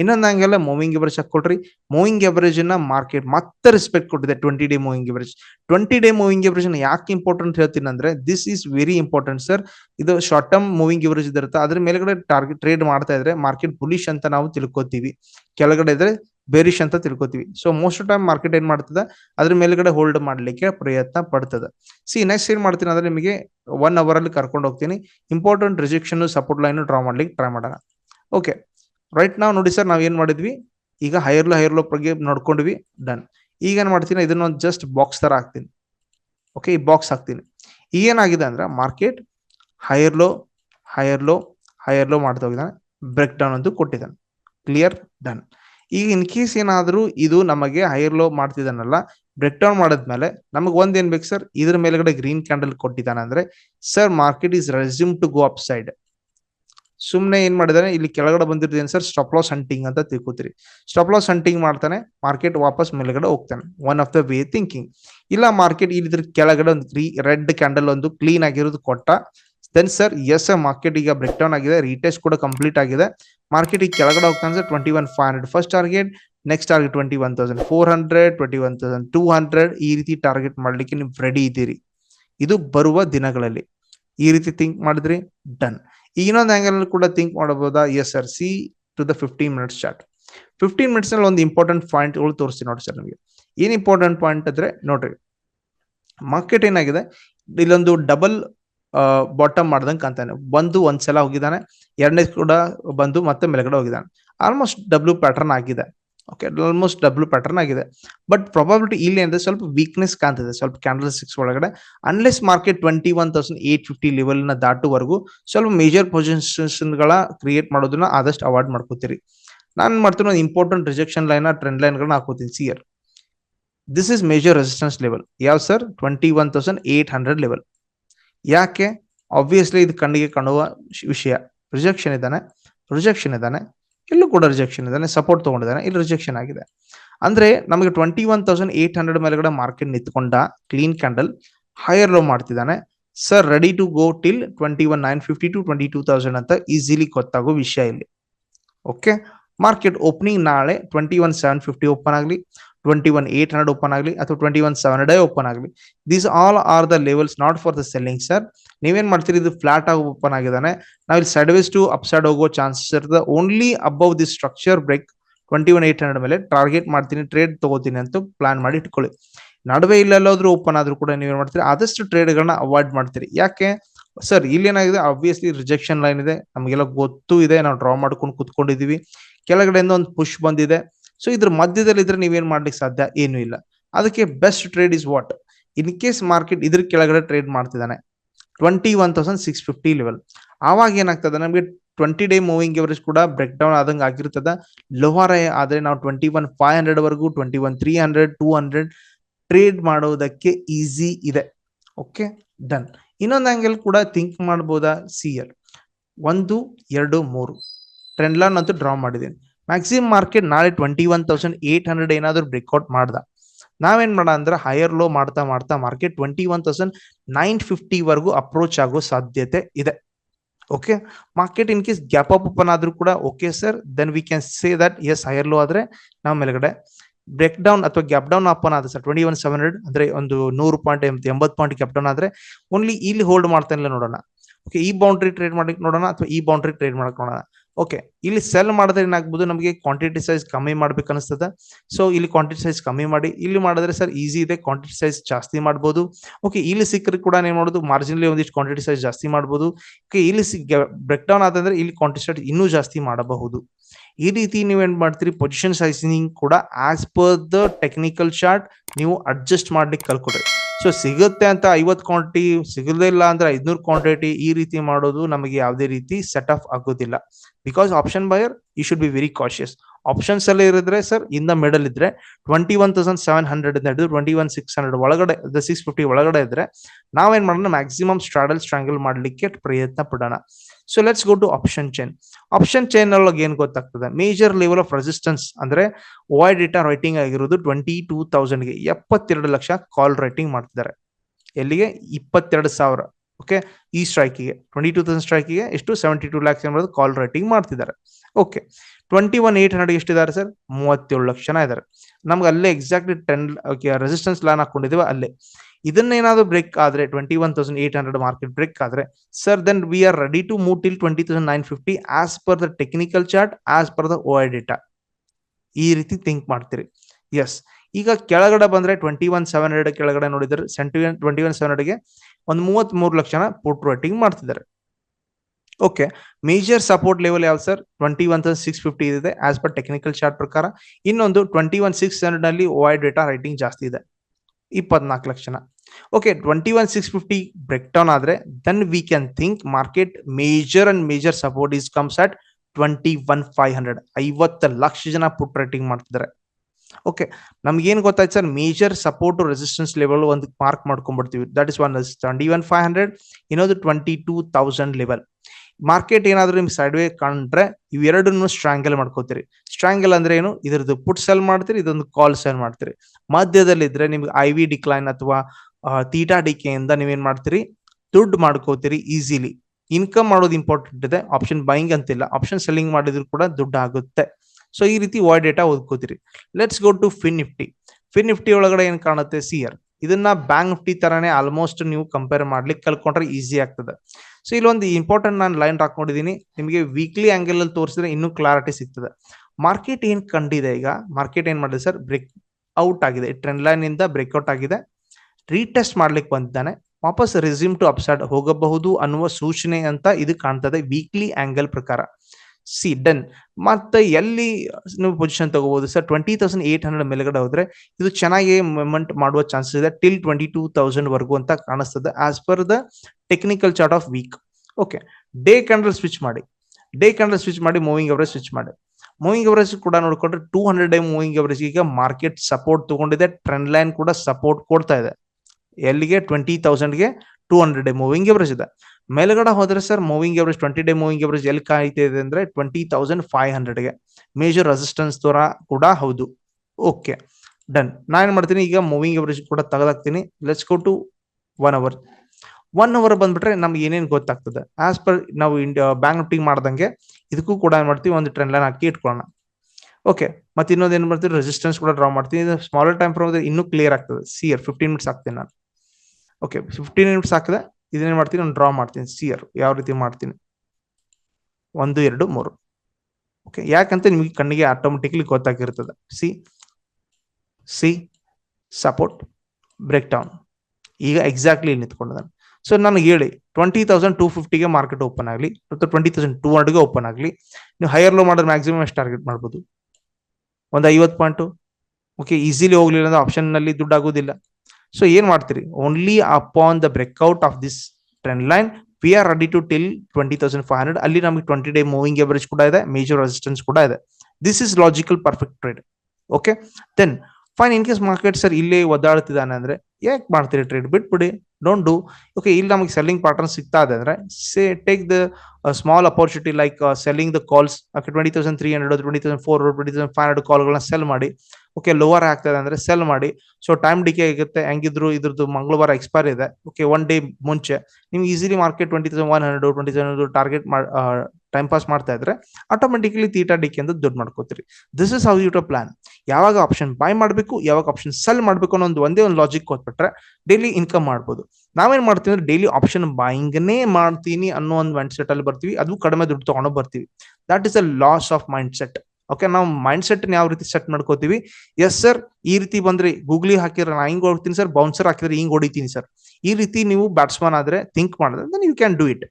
ಇನ್ನೊಂದು ಹಂಗೆಲ್ಲ ಮೂವಿಂಗ್ ಎವರೇಜ್ ಹಾಕೊಳ್ರಿ ಮೂವಿಂಗ್ ಎವರೇಜ್ನ ಮಾರ್ಕೆಟ್ ಮತ್ತೆ ರೆಸ್ಪೆಕ್ಟ್ ಕೊಟ್ಟಿದೆ. Twenty day moving average twenty day moving average ಯಾಕೆ ಇಂಪಾರ್ಟೆಂಟ್ ಹೇಳ್ತೀನಿ ಅಂದ್ರೆ this is very important sir ಇದು ಶಾರ್ಟ್ ಟರ್ಮ್ ಮೂವಿಂಗ್ ಎವರೇಜ್ ಇರುತ್ತೆ ಅದ್ರ ಮೇಲ್ಗಡೆ ಟಾರ್ಗೆಟ್ ಟ್ರೇಡ್ ಮಾಡ್ತಾ ಇದ್ರೆ ಮಾರ್ಕೆಟ್ ಬುಲಿಶ್ ಅಂತ ನಾವು ತಿಳ್ಕೊತೀವಿ. ಕೆಳಗಡೆ ಇದ್ರೆ ಬೇರಿಶ್ ಅಂತ ತಿಳ್ಕೊತೀವಿ. ಸೊ ಮೋಸ್ಟ್ ಟೈಮ್ ಮಾರ್ಕೆಟ್ ಏನ್ ಮಾಡ್ತದೆ? ಅದ್ರ ಮೇಲ್ಗಡೆ ಹೋಲ್ಡ್ ಮಾಡ್ಲಿಕ್ಕೆ ಪ್ರಯತ್ನ ಪಡ್ತದೆ. ಸಿ ನೆಕ್ಸ್ಟ್ ಏನ್ ಮಾಡ್ತೀನಿ ಅಂದ್ರೆ ನಿಮಗೆ ಒನ್ ಅವರ್ ಅಲ್ಲಿ ಕರ್ಕೊಂಡು ಹೋಗ್ತೀನಿ. Important rejection support line draw ಮಾಡ್ಲಿಕ್ಕೆ ಟ್ರೈ ಮಾಡೋಣ. ಓಕೆ ರೈಟ್ ನಾವು ನೋಡಿ ಸರ್ ನಾವ್ ಏನ್ ಮಾಡಿದ್ವಿ? ಈಗ ಹೈಯರ್ ಲೋ ಹೈಯರ್ ಲೋ ಬಗ್ಗೆ ನೋಡ್ಕೊಂಡ್ವಿ. ಡನ್ ಈಗ ಏನ್ ಮಾಡ್ತೀನಿ? ಇದನ್ನ ಒಂದು ಜಸ್ಟ್ ಬಾಕ್ಸ್ ತರ ಹಾಕ್ತೀನಿ. ಓಕೆ ಈ ಬಾಕ್ಸ್ ಹಾಕ್ತೀನಿ. ಈಗ ಏನಾಗಿದೆ ಅಂದ್ರೆ market higher low higher low higher low ಮಾಡ್ತಾ ಹೋಗಿದ್ದಾನೆ. ಬ್ರೇಕ್ ಡೌನ್ ಅಂತೂ ಕೊಟ್ಟಿದ್ದಾನೆ. ಕ್ಲಿಯರ್ ಡನ್ ಈಗ ಇನ್ ಕೇಸ್ ಏನಾದರೂ ಇದು ನಮಗೆ ಹೈರ್ ಲೋ ಮಾಡ್ತಿದ್ದಾನಲ್ಲ ಬ್ರೇಕ್ ಡೌನ್ ಮಾಡಿದ್ಮೇಲೆ ನಮಗೆ ಒಂದ್ ಏನ್ ಬೇಕು ಸರ್ ಇದ್ರ ಮೇಲ್ಗಡೆ ಗ್ರೀನ್ ಕ್ಯಾಂಡಲ್ ಕೊಟ್ಟಿದ್ದಾನೆ ಅಂದ್ರೆ sir market is resume to go up side ಸುಮ್ಮನೆ ಏನ್ ಮಾಡಿದಾನೆ, ಇಲ್ಲಿ ಕೆಳಗಡೆ ಬಂದಿರ್ತೀನಿ ಸರ್ ಸ್ಟಾಪ್ ಲಾಸ್ ಹಂಟಿಂಗ್ ಅಂತ ತಿಳ್ಕೊತೀರಿ. ಸ್ಟಾಪ್ ಲಾಸ್ ಹಂಟಿಂಗ್ ಮಾಡ್ತಾನೆ ಮಾರ್ಕೆಟ್ ವಾಪಸ್ ಮೇಲ್ಗಡೆ ಹೋಗ್ತಾನೆ. One of the way thinking ಇಲ್ಲ ಮಾರ್ಕೆಟ್ ಇದ್ರ ಕೆಳಗಡೆ ಒಂದು ರೆಡ್ ಕ್ಯಾಂಡಲ್ ಒಂದು ಕ್ಲೀನ್ ಆಗಿರೋದು ಕೊಟ್ಟ ದೆನ್ ಸರ್ ಎಸ್ ಮಾರ್ಕೆಟ್ ಈಗ ಬ್ರೇಕ್ ಡೌನ್ ಆಗಿದೆ. ರೀಟೆಸ್ಟ್ ಕೂಡ ಕಂಪ್ಲೀಟ್ ಆಗಿದೆ. ಮಾರ್ಕೆಟ್ ಈಗ ಕೆಳಗಡೆ ಹೋಗ್ತಾನೆ sir twenty one five hundred first target next target twenty one thousand four hundred twenty one thousand two hundred ಈ ರೀತಿ ಟಾರ್ಗೆಟ್ ಮಾಡ್ಲಿಕ್ಕೆ ನೀವು ರೆಡಿ ಇದ್ದೀರಿ. ಇದು ಬರುವ ದಿನಗಳಲ್ಲಿ. ಈ ರೀತಿ ಥಿಂಕ್ ಮಾಡಿದ್ರಿ ಡನ್ ಇನ್ನೊಂದು ಆಂಗಲ್ ಕೂಡ ಥಿಂಕ್ ಮಾಡಬಹುದಾ? Yes sir see to the fifteen minutes chart fifteen ಮಿನಿಟ್ಸ್ನಲ್ಲಿ ಒಂದು ಇಂಪಾರ್ಟೆಂಟ್ ಪಾಯಿಂಟ್ ತೋರಿಸ್ತೀನಿ ನೋಡಿ ಸರ್ ನಿಮಗೆ. ಏನ್ ಇಂಪಾರ್ಟೆಂಟ್ ಪಾಯಿಂಟ್ ಅಂದ್ರೆ, ನೋಡ್ರಿ. ಮಾರ್ಕೆಟ್ ಏನಾಗಿದೆ? ಇಲ್ಲೊಂದು ಡಬಲ್ ಬಾಟಮ್ ಮಾಡ್ದಂಗೆ ಕಾಣ್ತಾನೆ. ಬಂದು ಒಂದ್ಸಲ ಹೋಗಿದ್ದಾನೆ ಎರಡನೇ ಕೂಡ ಬಂದು ಮತ್ತೆ ಮೇಲ್ಗಡೆ ಹೋಗಿದ್ದಾನೆ ಆಲ್ಮೋಸ್ಟ್ ಡಬ್ಲ್ಯೂ ಪ್ಯಾಟರ್ನ್ ಆಗಿದೆ. ಓಕೆ ಆಲ್ಮೋಸ್ಟ್ ಡಬ್ಲ್ಯೂ ಪ್ಯಾಟರ್ನ್ ಆಗಿದೆ. ಬಟ್ ಪ್ರಾಬಬಿಲಿಟಿ ಇಲ್ಲಿ ಅಂದ್ರೆ ಸ್ವಲ್ಪ ವೀಕ್ನೆಸ್ ಕಾಣ್ತಿದೆ, ಸ್ವಲ್ಪ ಕ್ಯಾಂಡಲ್ ಸಿಕ್ಸ್ ಒಳಗಡೆ. Unless market twenty one thousand eight fifty ಲೆವೆಲ್ನ ದಾಟುವರೆಗೂ ಸ್ವಲ್ಪ ಮೇಜರ್ ಪೊಸಿಷನ್ಗಳ ಕ್ರಿಯೇಟ್ ಮಾಡೋದನ್ನ ಆದಷ್ಟು ಅವಾಯ್ಡ್ ಮಾಡ್ಕೋತೀರಿ. ನಾನು ಮಾಡ್ತೀನಿ ಒಂದು important rejection line trend line ಗಳನ್ನ ಹಾಕೋತೀನಿ. See here this is major resistance level ಯಾವ sir twenty one thousand eight hundred level ಯಾಕೆ? ಆಬ್ವಿಯಸ್ಲಿ ಇದು ಕಣ್ಣಿಗೆ ಕಾಣುವ ವಿಷಯ. ರಿಜೆಕ್ಷನ್ ಇದ್ದಾನೆ. ರಿಜೆಕ್ಷನ್ ಇದ್ದಾನೆ. ಇಲ್ಲೂ ಕೂಡ ರಿಜೆಕ್ಷನ್ ಇದ್ದಾನೆ. ಸಪೋರ್ಟ್ ತಗೊಂಡಿದ್ದಾನೆ. ಇಲ್ಲಿ ರಿಜೆಕ್ಷನ್ ಆಗಿದೆ. ಅಂದ್ರೆ ನಮಗೆ twenty one thousand eight hundred ಮೇಲೆಗಡೆ ಮಾರ್ಕೆಟ್ ನಿಂತ್ಕೊಂಡ ಕ್ಲೀನ್ ಕ್ಯಾಂಡಲ್ ಹೈಯರ್ ಲೋ ಮಾಡ್ತಿದ್ದಾನೆ. Sir ready to go till twenty one nine fifty to twenty two thousand ಅಂತ ಈಸಿಲಿ ಗೊತ್ತಾಗೋ ವಿಷಯ ಇಲ್ಲಿ. ಓಕೆ ಮಾರ್ಕೆಟ್ ಓಪನಿಂಗ್ ನಾಳೆ twenty one seven fifty open ಆಗಲಿ. Twenty one eight hundred open ಆಗಲಿ ಅಥವಾ twenty one seven hundred open ಆಗಲಿ. These all are the levels not for the selling sir ನೀವೇನು ಮಾಡ್ತೀರಿ? ಇದು ಫ್ಲಾಟ್ ಆಗಿ ಓಪನ್ ಆಗಿದ್ದಾನೆ. ನಾವಿಲ್ಲಿ ಸೈಡ್ವೇಸ್ ಟು ಅಪ್ ಸೈಡ್ ಹೋಗೋ ಚಾನ್ಸಸ್ ಇರ್ತದೆ. Only above this structure break twenty one eight hundred ಮೇಲೆ ಟಾರ್ಗೆಟ್ ಮಾಡ್ತೀನಿ ಟ್ರೇಡ್ ತಗೋತೀನಿ ಅಂತ ಪ್ಲಾನ್ ಮಾಡಿ ಇಟ್ಕೊಳ್ಳಿ. ನಡುವೆ ಇಲ್ಲೆಲ್ಲಾದ್ರೂ ಓಪನ್ ಆದ್ರೂ ಕೂಡ ನೀವೇನು ಮಾಡ್ತೀರಿ? ಆದಷ್ಟು ಟ್ರೇಡ್ಗಳನ್ನ ಅವಾಯ್ಡ್ ಮಾಡ್ತೀರಿ. ಯಾಕೆ? ಸರ್ ಇಲ್ಲಿ ಏನಾಗಿದೆ? ಆಬ್ವಿಯಸ್ಲಿ ರಿಜೆಕ್ಷನ್ ಲೈನ್ ಇದೆ. ನಮಗೆಲ್ಲ ಗೊತ್ತು ಇದೆ. ನಾವು ಡ್ರಾ ಮಾಡ್ಕೊಂಡು ಕುತ್ಕೊಂಡಿದ್ದೀವಿ. ಕೆಳಗಡೆಯಿಂದ ಒಂದು ಪುಷ್ ಬಂದಿದೆ. ಸೊ ಇದ್ರ ಮಧ್ಯದಲ್ಲಿ ಇದ್ರೆ ನೀವೇನ್ ಮಾಡ್ಲಿಕ್ಕೆ ಸಾಧ್ಯ? ಏನು ಇಲ್ಲ. ಅದಕ್ಕೆ best trade is what in case market ಇದ್ರ ಕೆಳಗಡೆ ಟ್ರೇಡ್ ಮಾಡ್ತಿದ್ದಾನೆ. Twenty one thousand six fifty level ಆವಾಗ ಏನಾಗ್ತದೆ? ನಮಗೆ ಟ್ವೆಂಟಿ ಡೇ ಮೂವಿಂಗ್ ಎವರೇಜ್ ಕೂಡ ಬ್ರೇಕ್ ಡೌನ್ ಆದಂಗೆ ಆಗಿರ್ತದೆ. ಲೋಹಾರ ಆದರೆ ನಾವು ಟ್ವೆಂಟಿ ಒನ್ ಫೈವ್ ಹಂಡ್ರೆಡ್ ವರೆಗೂ twenty one three hundred two hundred trade ಮಾಡೋದಕ್ಕೆ ಈಸಿ ಇದೆ. ಓಕೆ ಡನ್ ಇನ್ನೊಂದು ಆಂಗಲ್ ಕೂಡ ಥಿಂಕ್ ಮಾಡ್ಬೋದಾ? ಸಿಯರ್ ಒಂದು, ಎರಡು, ಮೂರು. ಟ್ರೆಂಡ್ ಲೈನ್ ಅಂತೂ ಡ್ರಾ ಮಾಡಿದ್ದೀನಿ. ಮ್ಯಾಕ್ಸಿಮಮ್ ಮಾರ್ಕೆಟ್ ನಾಳೆ twenty one thousand eight hundred ಏನಾದರೂ ಬ್ರೇಕ್ಔಟ್ ಮಾಡ್ದ. ನಾವೇನ್ ಮಾಡ ಅಂದ್ರೆ ಹೈಯರ್ ಲೋ ಮಾಡ್ತಾ ಮಾಡ್ತಾ market twenty one thousand nine fifty ವರೆಗೂ ಅಪ್ರೋಚ್ ಆಗೋ ಸಾಧ್ಯತೆ ಇದೆ. Okay market in case gap up open ಆದ್ರೂ ಕೂಡ okay sir then we can say that as higher low ಆದ್ರೆ ನಾವು ಮೇಲ್ಗಡೆ ಬ್ರೇಕ್ ಡೌನ್ ಅಥವಾ ಗ್ಯಾಪ್ ಡೌನ್ ಓಪನ್ ಆದ್ರೆ sir twenty one seven hundred ಅಂದ್ರೆ ಒಂದು ನೂರು ಪಾಯಿಂಟ್ ಎಂಬತ್ತು ಪಾಯಿಂಟ್ ಗ್ಯಾಪ್ ಡೌನ್ ಆದ್ರೆ ಓನ್ಲಿ ಇಲ್ಲಿ ಹೋಲ್ಡ್ ಮಾಡ್ತಾನೆ ನೋಡೋಣ. ಓಕೆ ಈ ಬೌಂಡ್ರಿ ಟ್ರೇಡ್ ಮಾಡ್ಲಿಕ್ಕೆ ನೋಡೋಣ ಅಥವಾ ಈ ಬೌಂಡ್ರಿ ಟ್ರೇಡ್ ಮಾಡಕ್ ನೋಡೋಣ. ಓಕೆ ಇಲ್ಲಿ ಸೆಲ್ ಮಾಡಿದ್ರೆ ಏನಾಗ್ಬೋದು? ನಮಗೆ ಕ್ವಾಂಟಿಟಿ ಸೈಜ್ ಕಮ್ಮಿ ಮಾಡ್ಬೇಕು ಅನಿಸ್ತದೆ ಸೊ ಇಲ್ಲಿ ಕ್ವಾಂಟಿಟಿ ಸೈಜ್ ಕಮ್ಮಿ ಮಾಡಿ, ಇಲ್ಲಿ ಮಾಡಿದ್ರೆ ಸರ್ ಈಸಿ ಇದೆ ಕ್ವಾಂಟಿಟಿ ಸೈಜ್ ಜಾಸ್ತಿ ಮಾಡ್ಬೋದು. ಓಕೆ ಇಲ್ಲಿ ಸಿಕ್ಕರೆ ಕೂಡ ಏನು ಮಾಡೋದು? ಮಾರ್ಜಿನ್ಲಿ ಒಂದಿಷ್ಟು ಕ್ವಾಂಟಿಟಿ ಸೈಜ್ ಜಾಸ್ತಿ ಮಾಡ್ಬೋದು. ಓಕೆ ಇಲ್ಲಿ ಬ್ರೇಕ್ ಡೌನ್ ಆದಂದ್ರೆ ಇಲ್ಲಿ ಕ್ವಾಂಟಿಟಿ ಸೈಜ್ ಇನ್ನೂ ಜಾಸ್ತಿ ಮಾಡಬಹುದು. ಈ ರೀತಿ ನೀವು ಏನು ಮಾಡ್ತೀರಿ? ಪೊಸಿಷನ್ ಸೈಜಿಂಗ್ ಕೂಡ as per the technical chart ನೀವು ಅಡ್ಜಸ್ಟ್ ಮಾಡ್ಲಿಕ್ಕೆ ಕಲ್ಕೊಡ್ರಿ ಸೊ ಸಿಗುತ್ತೆ ಅಂತ ಐವತ್ತು ಕ್ವಾಂಟಿಟಿ ಇಲ್ಲ ಅಂದ್ರೆ ಐದ್ನೂರು ಕ್ವಾಂಟಿಟಿ ಈ ರೀತಿ ಮಾಡೋದು ನಮಗೆ ಯಾವುದೇ ರೀತಿ ಸೆಟ್ ಆಫ್ ಆಗೋದಿಲ್ಲ. Because option buyer you should be very cautious options ಅಲ್ಲಿ ಇರಿದ್ರೆ ಸರ್ ಇನ್ ದ ಮಿಡಲ್ ಇದ್ರೆ twenty one thousand seven hundred ಹಿಡಿದು ಟ್ವೆಂಟಿ ಒನ್ ಸಿಕ್ಸ್ ಹಂಡ್ರೆಡ್ ಒಳಗಡೆ ಸಿಕ್ಸ್ ಫಿಫ್ಟಿ ಒಳಗಡೆ ಇದ್ರೆ ನಾವೇನ್ ಮಾಡೋಣ ಮ್ಯಾಕ್ಸಿಮಮ್ ಸ್ಟ್ರಾಡಲ್ ಸ್ಟ್ರಾಂಗಲ್ ಮಾಡ್ಲಿಕ್ಕೆ ಪ್ರಯತ್ನ ಪಡೋಣ. So let's go to option chain option chain ಒಳಗೆ ಏನ್ ಗೊತ್ತಾಗ್ತದೆ? ಮೇಜರ್ ಲೆವೆಲ್ ಆಫ್ ರೆಸಿಸ್ಟೆನ್ಸ್ ಅಂದ್ರೆ ವಾಯ್ಡ್ ಡೇಟಾ ರೈಟಿಂಗ್ ಆಗಿರೋದು ಟ್ವೆಂಟಿ ಟೂ ತೌಸಂಡ್ಗೆ ಎಪ್ಪತ್ತೆರಡು ಲಕ್ಷ ಕಾಲ್ ರೈಟಿಂಗ್ ಮಾಡ್ತಿದ್ದಾರೆ. ಎಲ್ಲಿಗೆ? ಇಪ್ಪತ್ತೆರಡು ಸಾವಿರ. ಓಕೆ ಈ ಸ್ಟ್ರೈಕಿಗೆ ಟ್ವೆಂಟಿ ಟೂ ತೌಸಂಡ್ ಸ್ಟ್ರೈಕಿಗೆ ಎಷ್ಟು? ಸೆವೆಂಟಿ ಟೂ ಲ್ಯಾಕ್ಸ್ ಎಂಬುದು ಕಾಲ್ ರೈಟಿಂಗ್ ಮಾಡ್ತಿದ್ದಾರೆ. Okay twenty one eight hundred ಎಷ್ಟಿದ್ದಾರೆ sir? ಮೂವತ್ತೇಳು ಲಕ್ಷ ಜನ ಇದ್ದಾರೆ ನಮ್ಗೆ ಅಲ್ಲೇ ಎಕ್ಸಾಕ್ಟ್ಲಿ ಟೆನ್ ರೆಸಿಸ್ಟೆನ್ಸ್ ಲಾನ್ ಹಾಕೊಂಡಿದ್ದೇವೆ ಅಲ್ಲೇ. ಇದನ್ನೇನಾದ್ರೂ ಬ್ರೇಕ್ ಆದ್ರೆ twenty one thousand eight hundred market break ಆದ್ರೆ sir then we are ready to move till twenty thousand nine fifty as per the technical chart as per the O I data ಈ ರೀತಿ think ಮಾಡ್ತೀರಿ. S ಈಗ ಕೆಳಗಡೆ ಬಂದ್ರೆ twenty one seven hundred ಕೆಳಗಡೆ ನೋಡಿದ್ರೆ ಸೆಂಟಿ ಟ್ವೆಂಟಿ ಒನ್ ಸೆವೆನ್ ಹಂಡ್ರೆಡ್ಗೆ ಒಂದು ಮೂವತ್ತ್ ಮೂರು ಲಕ್ಷ ಪುಟ್ ರೈಟಿಂಗ್ ಮಾಡ್ತಿದ್ದಾರೆ. ಓಕೆ ಮೇಜರ್ ಸಪೋರ್ಟ್ ಲೆವೆಲ್ ಯಾವ್ದು sir twenty one thousand six fifty ಇದೆ ಆಸ್ ಪರ್ ಟೆಕ್ನಿಕಲ್ ಚಾರ್ಟ್ ಪ್ರಕಾರ. ಇನ್ನೊಂದು ಟ್ವೆಂಟಿ ಒನ್ ಸಿಕ್ಸ್ ಹಂಡ್ರೆಡ್ನಲ್ಲಿ ಓ ಡೇಟಾ ರೈಟಿಂಗ್ ಜಾಸ್ತಿ ಇದೆ. ಇಪ್ಪತ್ನಾಲ್ಕು ಲಕ್ಷನ. Okay twenty one six fifty break down ಆದ್ರೆ then we can think market major and major support is comes at twenty one five hundred ಐವತ್ತು ಲಕ್ಷ ಜನ put rating ಮಾಡ್ತಿದ್ದಾರೆ. ಓಕೆ ನಮ್ಗೇನು ಗೊತ್ತಾಯ್ತು sir? Major support resistance level ಒಂದು mark ಮಾಡ್ಕೊಂಡ್ಬಿಡ್ತೀವಿ. That is one twenty one five hundred ಇನ್ನೊಂದು twenty two thousand level market ಏನಾದರೂ ನಿಮ್ಗೆ ಸೈಡ್ವೇ ಕಂಡ್ರೆ ಇವೆರಡನ್ನು ಸ್ಟ್ರಾಂಗಲ್ ಮಾಡ್ಕೋತೀರಿ. ಸ್ಟ್ರಾಂಗಲ್ ಅಂದ್ರೆ ಏನು? ಇದ್ರದ್ದು ಪುಟ್ ಸೆಲ್ ಮಾಡ್ತೀರಿ, ಇದೊಂದು ಕಾಲ್ ಸೆಲ್ ಮಾಡ್ತೀರಿ. ಮಧ್ಯದಲ್ಲಿ ಇದ್ರೆ ನಿಮ್ಗೆ ಐ ವಿ ಡಿಕ್ಲೈನ್ ಅಥವಾ ತೀಟಾ ಡಿಕೆಯಿಂದ ನೀವೇನ್ ಮಾಡ್ತೀರಿ? ದುಡ್ಡು ಮಾಡ್ಕೋತೀರಿ ಈಸಿಲಿ ಇನ್ಕಮ್ ಮಾಡೋದು ಇಂಪಾರ್ಟೆಂಟ್ ಇದೆ. ಆಪ್ಷನ್ ಬೈಯಿಂಗ್ ಅಂತಿಲ್ಲ. ಆಪ್ಷನ್ ಸೆಲ್ಲಿಂಗ್ ಮಾಡಿದ್ರು ಕೂಡ ದುಡ್ಡು ಆಗುತ್ತೆ. ಸೊ ಈ ರೀತಿ ವಾಯ್ data ಓದ್ಕೋತೀರಿ. Let's go to FinNifty FinNifty ಒಳಗಡೆ ಏನ್ ಕಾಣುತ್ತೆ? ಸಿಯರ್ ಇದನ್ನ ಬ್ಯಾಂಕ್ ನಿಫ್ಟಿ ತರಾನೇ ಆಲ್ಮೋಸ್ಟ್ ನೀವು ಕಂಪೇರ್ ಮಾಡ್ಲಿಕ್ಕೆ ಕಲ್ಕೊಂಡ್ರೆ ಈಸಿ ಆಗ್ತದೆ. ಸೊ ಇಲ್ಲೊಂದು ಇಂಪಾರ್ಟೆಂಟ್ ನಾನು ಲೈನ್ ಹಾಕೊಂಡಿದ್ದೀನಿ ನಿಮಗೆ ವೀಕ್ಲಿ ಆಂಗಲ್ ಅಲ್ಲಿ ತೋರಿಸಿದ್ರೆ ಇನ್ನೂ ಕ್ಲಾರಿಟಿ ಸಿಗ್ತದೆ. ಮಾರ್ಕೆಟ್ ಏನು ಕಂಡಿದೆ ಈಗ? ಮಾರ್ಕೆಟ್ ಏನು ಮಾಡಿದೆ ಸರ್ ಬ್ರೇಕ್ ಔಟ್ ಆಗಿದೆ. ಟ್ರೆಂಡ್ ಲೈನ್ ಇಂದ ಬ್ರೇಕ್ಔಟ್ ಆಗಿದೆ. ರೀಟೆಸ್ಟ್ ಮಾಡ್ಲಿಕ್ಕೆ ಬಂದಿದ್ದಾನೆ. ವಾಪಸ್ ರೆಸ್ಯೂಮ್ ಟು ಅಪ್ಸೈಡ್ ಹೋಗಬಹುದು ಅನ್ನುವ ಸೂಚನೆ ಅಂತ ಇದು ಕಾಣ್ತದೆ ವೀಕ್ಲಿ ಆಂಗಲ್ ಪ್ರಕಾರ. See, done. ಮತ್ತೆ ಎಲ್ಲಿ ನೀವು ಪೊಸಿಷನ್ ತಗೋಬಹುದು sir? Twenty thousand eight hundred ಮೇಲ್ಗಡೆ ಹೋದ್ರೆ ಇದು ಚೆನ್ನಾಗಿ ಮೂವ್ಮೆಂಟ್ ಮಾಡುವ ಚಾನ್ಸಸ್ ಇದೆ ಟಿಲ್ ಟ್ವೆಂಟಿ ಟೂ ತೌಸಂಡ್ ವರ್ಗು ಅಂತ ಕಾಣಿಸ್ತದೆ as per the technical chart of week okay day candle switch ಮಾಡಿ. ಡೇ ಕ್ಯಾಂಡಲ್ ಸ್ವಿಚ್ ಮಾಡಿ ಮೂವಿಂಗ್ ಅವರೇಜ್ ಸ್ವಿಚ್ ಮಾಡಿ. ಮೂವಿಂಗ್ ಅವರೇಜ್ ಕೂಡ ನೋಡ್ಕೊಂಡ್ರೆ two hundred day moving average ಈಗ ಮಾರ್ಕೆಟ್ ಸಪೋರ್ಟ್ ತಗೊಂಡಿದೆ ಟ್ರೆಂಡ್ ಲೈನ್ ಕೂಡ ಸಪೋರ್ಟ್ ಕೊಡ್ತಾ ಇದೆ. ಎಲ್ಲಿಗೆ? Twenty ತೌಸಂಡ್ಗೆ two hundred day moving average ಇದೆ. ಮೇಲ್ಗಡೆ ಹೋದ್ರೆ sir moving average twenty day moving average ಎಲ್ಲಿ ಕಾಯ್ತಾ ಇದೆ ಅಂದ್ರೆ ಟ್ವೆಂಟಿ ತೌಸಂಡ್ ಫೈವ್ ಹಂಡ್ರೆಡ್ಗೆ ಮೇಜರ್ ರೆಸಿಸ್ಟೆನ್ಸ್ ದೂರ ಕೂಡ ಹೌದು. ಓಕೆ ಡನ್ ನಾನು ಮಾಡ್ತೀನಿ, ಈಗ ಮೂವಿಂಗ್ ಎವರೇಜ್ ಕೂಡ ತೆಗೆದಾಕ್ತೀನಿ. Let's go to one hour one hour ಬಂದ್ಬಿಟ್ರೆ ನಮ್ಗೆ ಏನೇನು ಗೊತ್ತಾಗ್ತದೆ? ಆಸ್ ಪರ್ ನಾವು ಇಂಡಿಯಾ ಬ್ಯಾಂಕ್ ನಿಫ್ಟಿಂಗ್ ಮಾಡ್ದಂಗೆ, ಇದಕ್ಕೂ ಕೂಡ ಏನು ಮಾಡ್ತೀವಿ, ಒಂದು ಟ್ರೆಂಡ್ ಲೈನ್ ಹಾಕಿ ಇಟ್ಕೊಳ್ಳೋಣ. ಓಕೆ ಮತ್ತೆ ಇನ್ನೊಂದು ಏನು ಮಾಡ್ತೀವಿ ರೆಸಿಸ್ಟೆನ್ಸ್ ಕೂಡ ಡ್ರಾ ಮಾಡ್ತೀನಿ ಇದು ಸ್ಮಾಲರ್ ಟೈಮ್ ಫ್ರಮ್ ಇನ್ನೂ ಕ್ಲಿಯರ್ ಆಗ್ತದೆ. ಸಿಯರ್ ಫಿಫ್ಟೀನ್ ಮಿನಿಟ್ಸ್ ಹಾಕ್ತೀನಿ ನಾನು. ಓಕೆ ಫಿಫ್ಟೀನ್ ಮಿನಿಟ್ಸ್ ಹಾಕಿದೆ. ಇದನ್ನೇನ್ ಮಾಡ್ತೀನಿ? ನಾನು ಡ್ರಾ ಮಾಡ್ತೀನಿ. ಸಿಯರ್ ಯಾವ ರೀತಿ ಮಾಡ್ತೀನಿ? ಒಂದು, ಎರಡು, ಮೂರು. ಓಕೆ ಯಾಕಂತ ನಿಮಗೆ ಕಣ್ಣಿಗೆ automatically ಗೊತ್ತಾಗಿರ್ತದೆ. See see support break down ಈಗ ಎಕ್ಸಾಕ್ಟ್ಲಿ ನಿಂತ್ಕೊಂಡಿದ್ದಾನೆ. ಸೊ ನನಗೆ ಹೇಳಿ ಟ್ವೆಂಟಿ ತೌಸಂಡ್ ಟೂ ಫಿಫ್ಟಿಗೆ ಮಾರ್ಕೆಟ್ ಓಪನ್ ಆಗಲಿ, ಮತ್ತು ಟ್ವೆಂಟಿ ತೌಸಂಡ್ ಟೂ ಹಂಡ್ರೆಡ್ಗೆ ಓಪನ್ ಆಗಲಿ, ನೀವು ಹೈಯರ್ ಲೋ ಮಾಡಿದ್ರೆ ಮ್ಯಾಕ್ಸಿಮಮ್ ಎಷ್ಟು ಟಾರ್ಗೆಟ್ ಮಾಡ್ಬೋದು? ಒಂದು ಐವತ್ತು ಪಾಯಿಂಟು ಓಕೆ ಈಸಿಲಿ ಹೋಗ್ಲಿಲ್ಲ ಅಂದ್ರೆ ಆಪ್ಷನ್ನಲ್ಲಿ ದುಡ್ಡು ಆಗೋದಿಲ್ಲ. ಸೊ ಏನ್ ಮಾಡ್ತೀರಿ? Only upon the breakout of this trend line we are ready to till twenty thousand five hundred ಅಲ್ಲಿ ನಮಗೆ ಟ್ವೆಂಟಿ ಡೇ ಮೂವಿಂಗ್ ಎವರೇಜ್ ಕೂಡ ಇದೆ ಮೇಜರ್ ರೆಸಿಸ್ಟೆನ್ಸ್ ಕೂಡ ಇದೆ. This is logical perfect trade okay then fine in case market sir ಇಲ್ಲೇ ಒದ್ದಾಡ್ತಿದ್ದಾನೆ ಅಂದ್ರೆ, ಯಾಕೆ ಮಾಡ್ತೀರಿ ಟ್ರೇಡ್ ಬಿಟ್ಬಿಡಿ? ಡೋಂಟ್ ಡೂ ಓಕೆ ಇಲ್ಲಿ ನಮಗೆ ಸೆಲ್ಲಿಂಗ್ ಪ್ಯಾಟರ್ನ್ ಸಿಗ್ತಾ ಇದೆ ಅಂದ್ರೆ say take the small opportunity like selling the calls okay twenty thousand three hundred twenty thousand four twenty thousand five hundred ಕಾಲ್ಗಳನ್ನ sell ಮಾಡಿ. ಓಕೆ ಲೋವರ್ ಆಗ್ತದೆ ಅಂದ್ರೆ ಸೆಲ್ ಮಾಡಿ. ಸೊ ಟೈಮ್ ಡಿಕೆ ಆಗುತ್ತೆ, ಹೆಂಗಿದ್ರು ಇದ್ರದ್ದು ಮಂಗಳವಾರ ಎಕ್ಸ್ಪೈರ್ ಇದೆ. ಓಕೆ ಒನ್ ಡೇ ಮುಂಚೆ. ನಿಮ್ಗೆ easily market twenty thousand one hundred twenty thousand target time pass ಮಾಡ್ತಾ ಇದ್ರೆ ಆಟೋಮೆಟಿಕ್ಲಿ ತೀಟಾ ಡಿಕೆ ಅಂತ ದುಡ್ಡು ಮಾಡ್ಕೋತೀರಿ. This is how you to plan ಯಾವಾಗ ಆಪ್ಷನ್ ಬೈ ಮಾಡಬೇಕು, ಯಾವಾಗ ಆಪ್ಷನ್ ಸೆಲ್ ಮಾಡಬೇಕು ಅನ್ನೋ ಒಂದು ಒಂದೇ ಒಂದು ಲಾಜಿಕ್ ಕೊಟ್ಬಿಟ್ರೆ ಡೈಲಿ ಇನ್ಕಮ್ ಮಾಡ್ಬೋದು. ನಾವೇನ್ ಮಾಡ್ತೀವಿ ಅಂದ್ರೆ ಡೈಲಿ ಆಪ್ಷನ್ ಬಾಯಿಂಗ್ನೇ ಮಾಡ್ತೀನಿ ಅನ್ನೋ ಒಂದು ಮೈಂಡ್ ಸೆಟ್ ಅಲ್ಲಿ ಬರ್ತೀವಿ. ಅದು ಕಡಿಮೆ ದುಡ್ಡು ತಗೊಂಡು ಬರ್ತೀವಿ. That is a loss of mindset okay ನಾವು ಮೈಂಡ್ ಸೆಟ್ ಯಾವ ರೀತಿ ಸೆಟ್ ಮಾಡ್ಕೋತೀವಿ? ಎಸ್ ಸರ್ ಈ ರೀತಿ ಬಂದ್ರೆ ಗೂಗ್ಲಿ ಹಾಕಿದ್ರೆ ನಾ ಹಿಂಗ್ ಹೊಡ್ತೀನಿ ಸರ್ ಬೌನ್ಸರ್ ಹಾಕಿದ್ರೆ ಹಿಂಗ್ ಹೊಡಿತೀನಿ ಸರ್ ಈ ರೀತಿ ನೀವು ಬ್ಯಾಟ್ಸ್ಮನ್ ಆದ್ರೆ ಥಿಂಕ್ ಮಾಡಿದ್ರೆ you can do it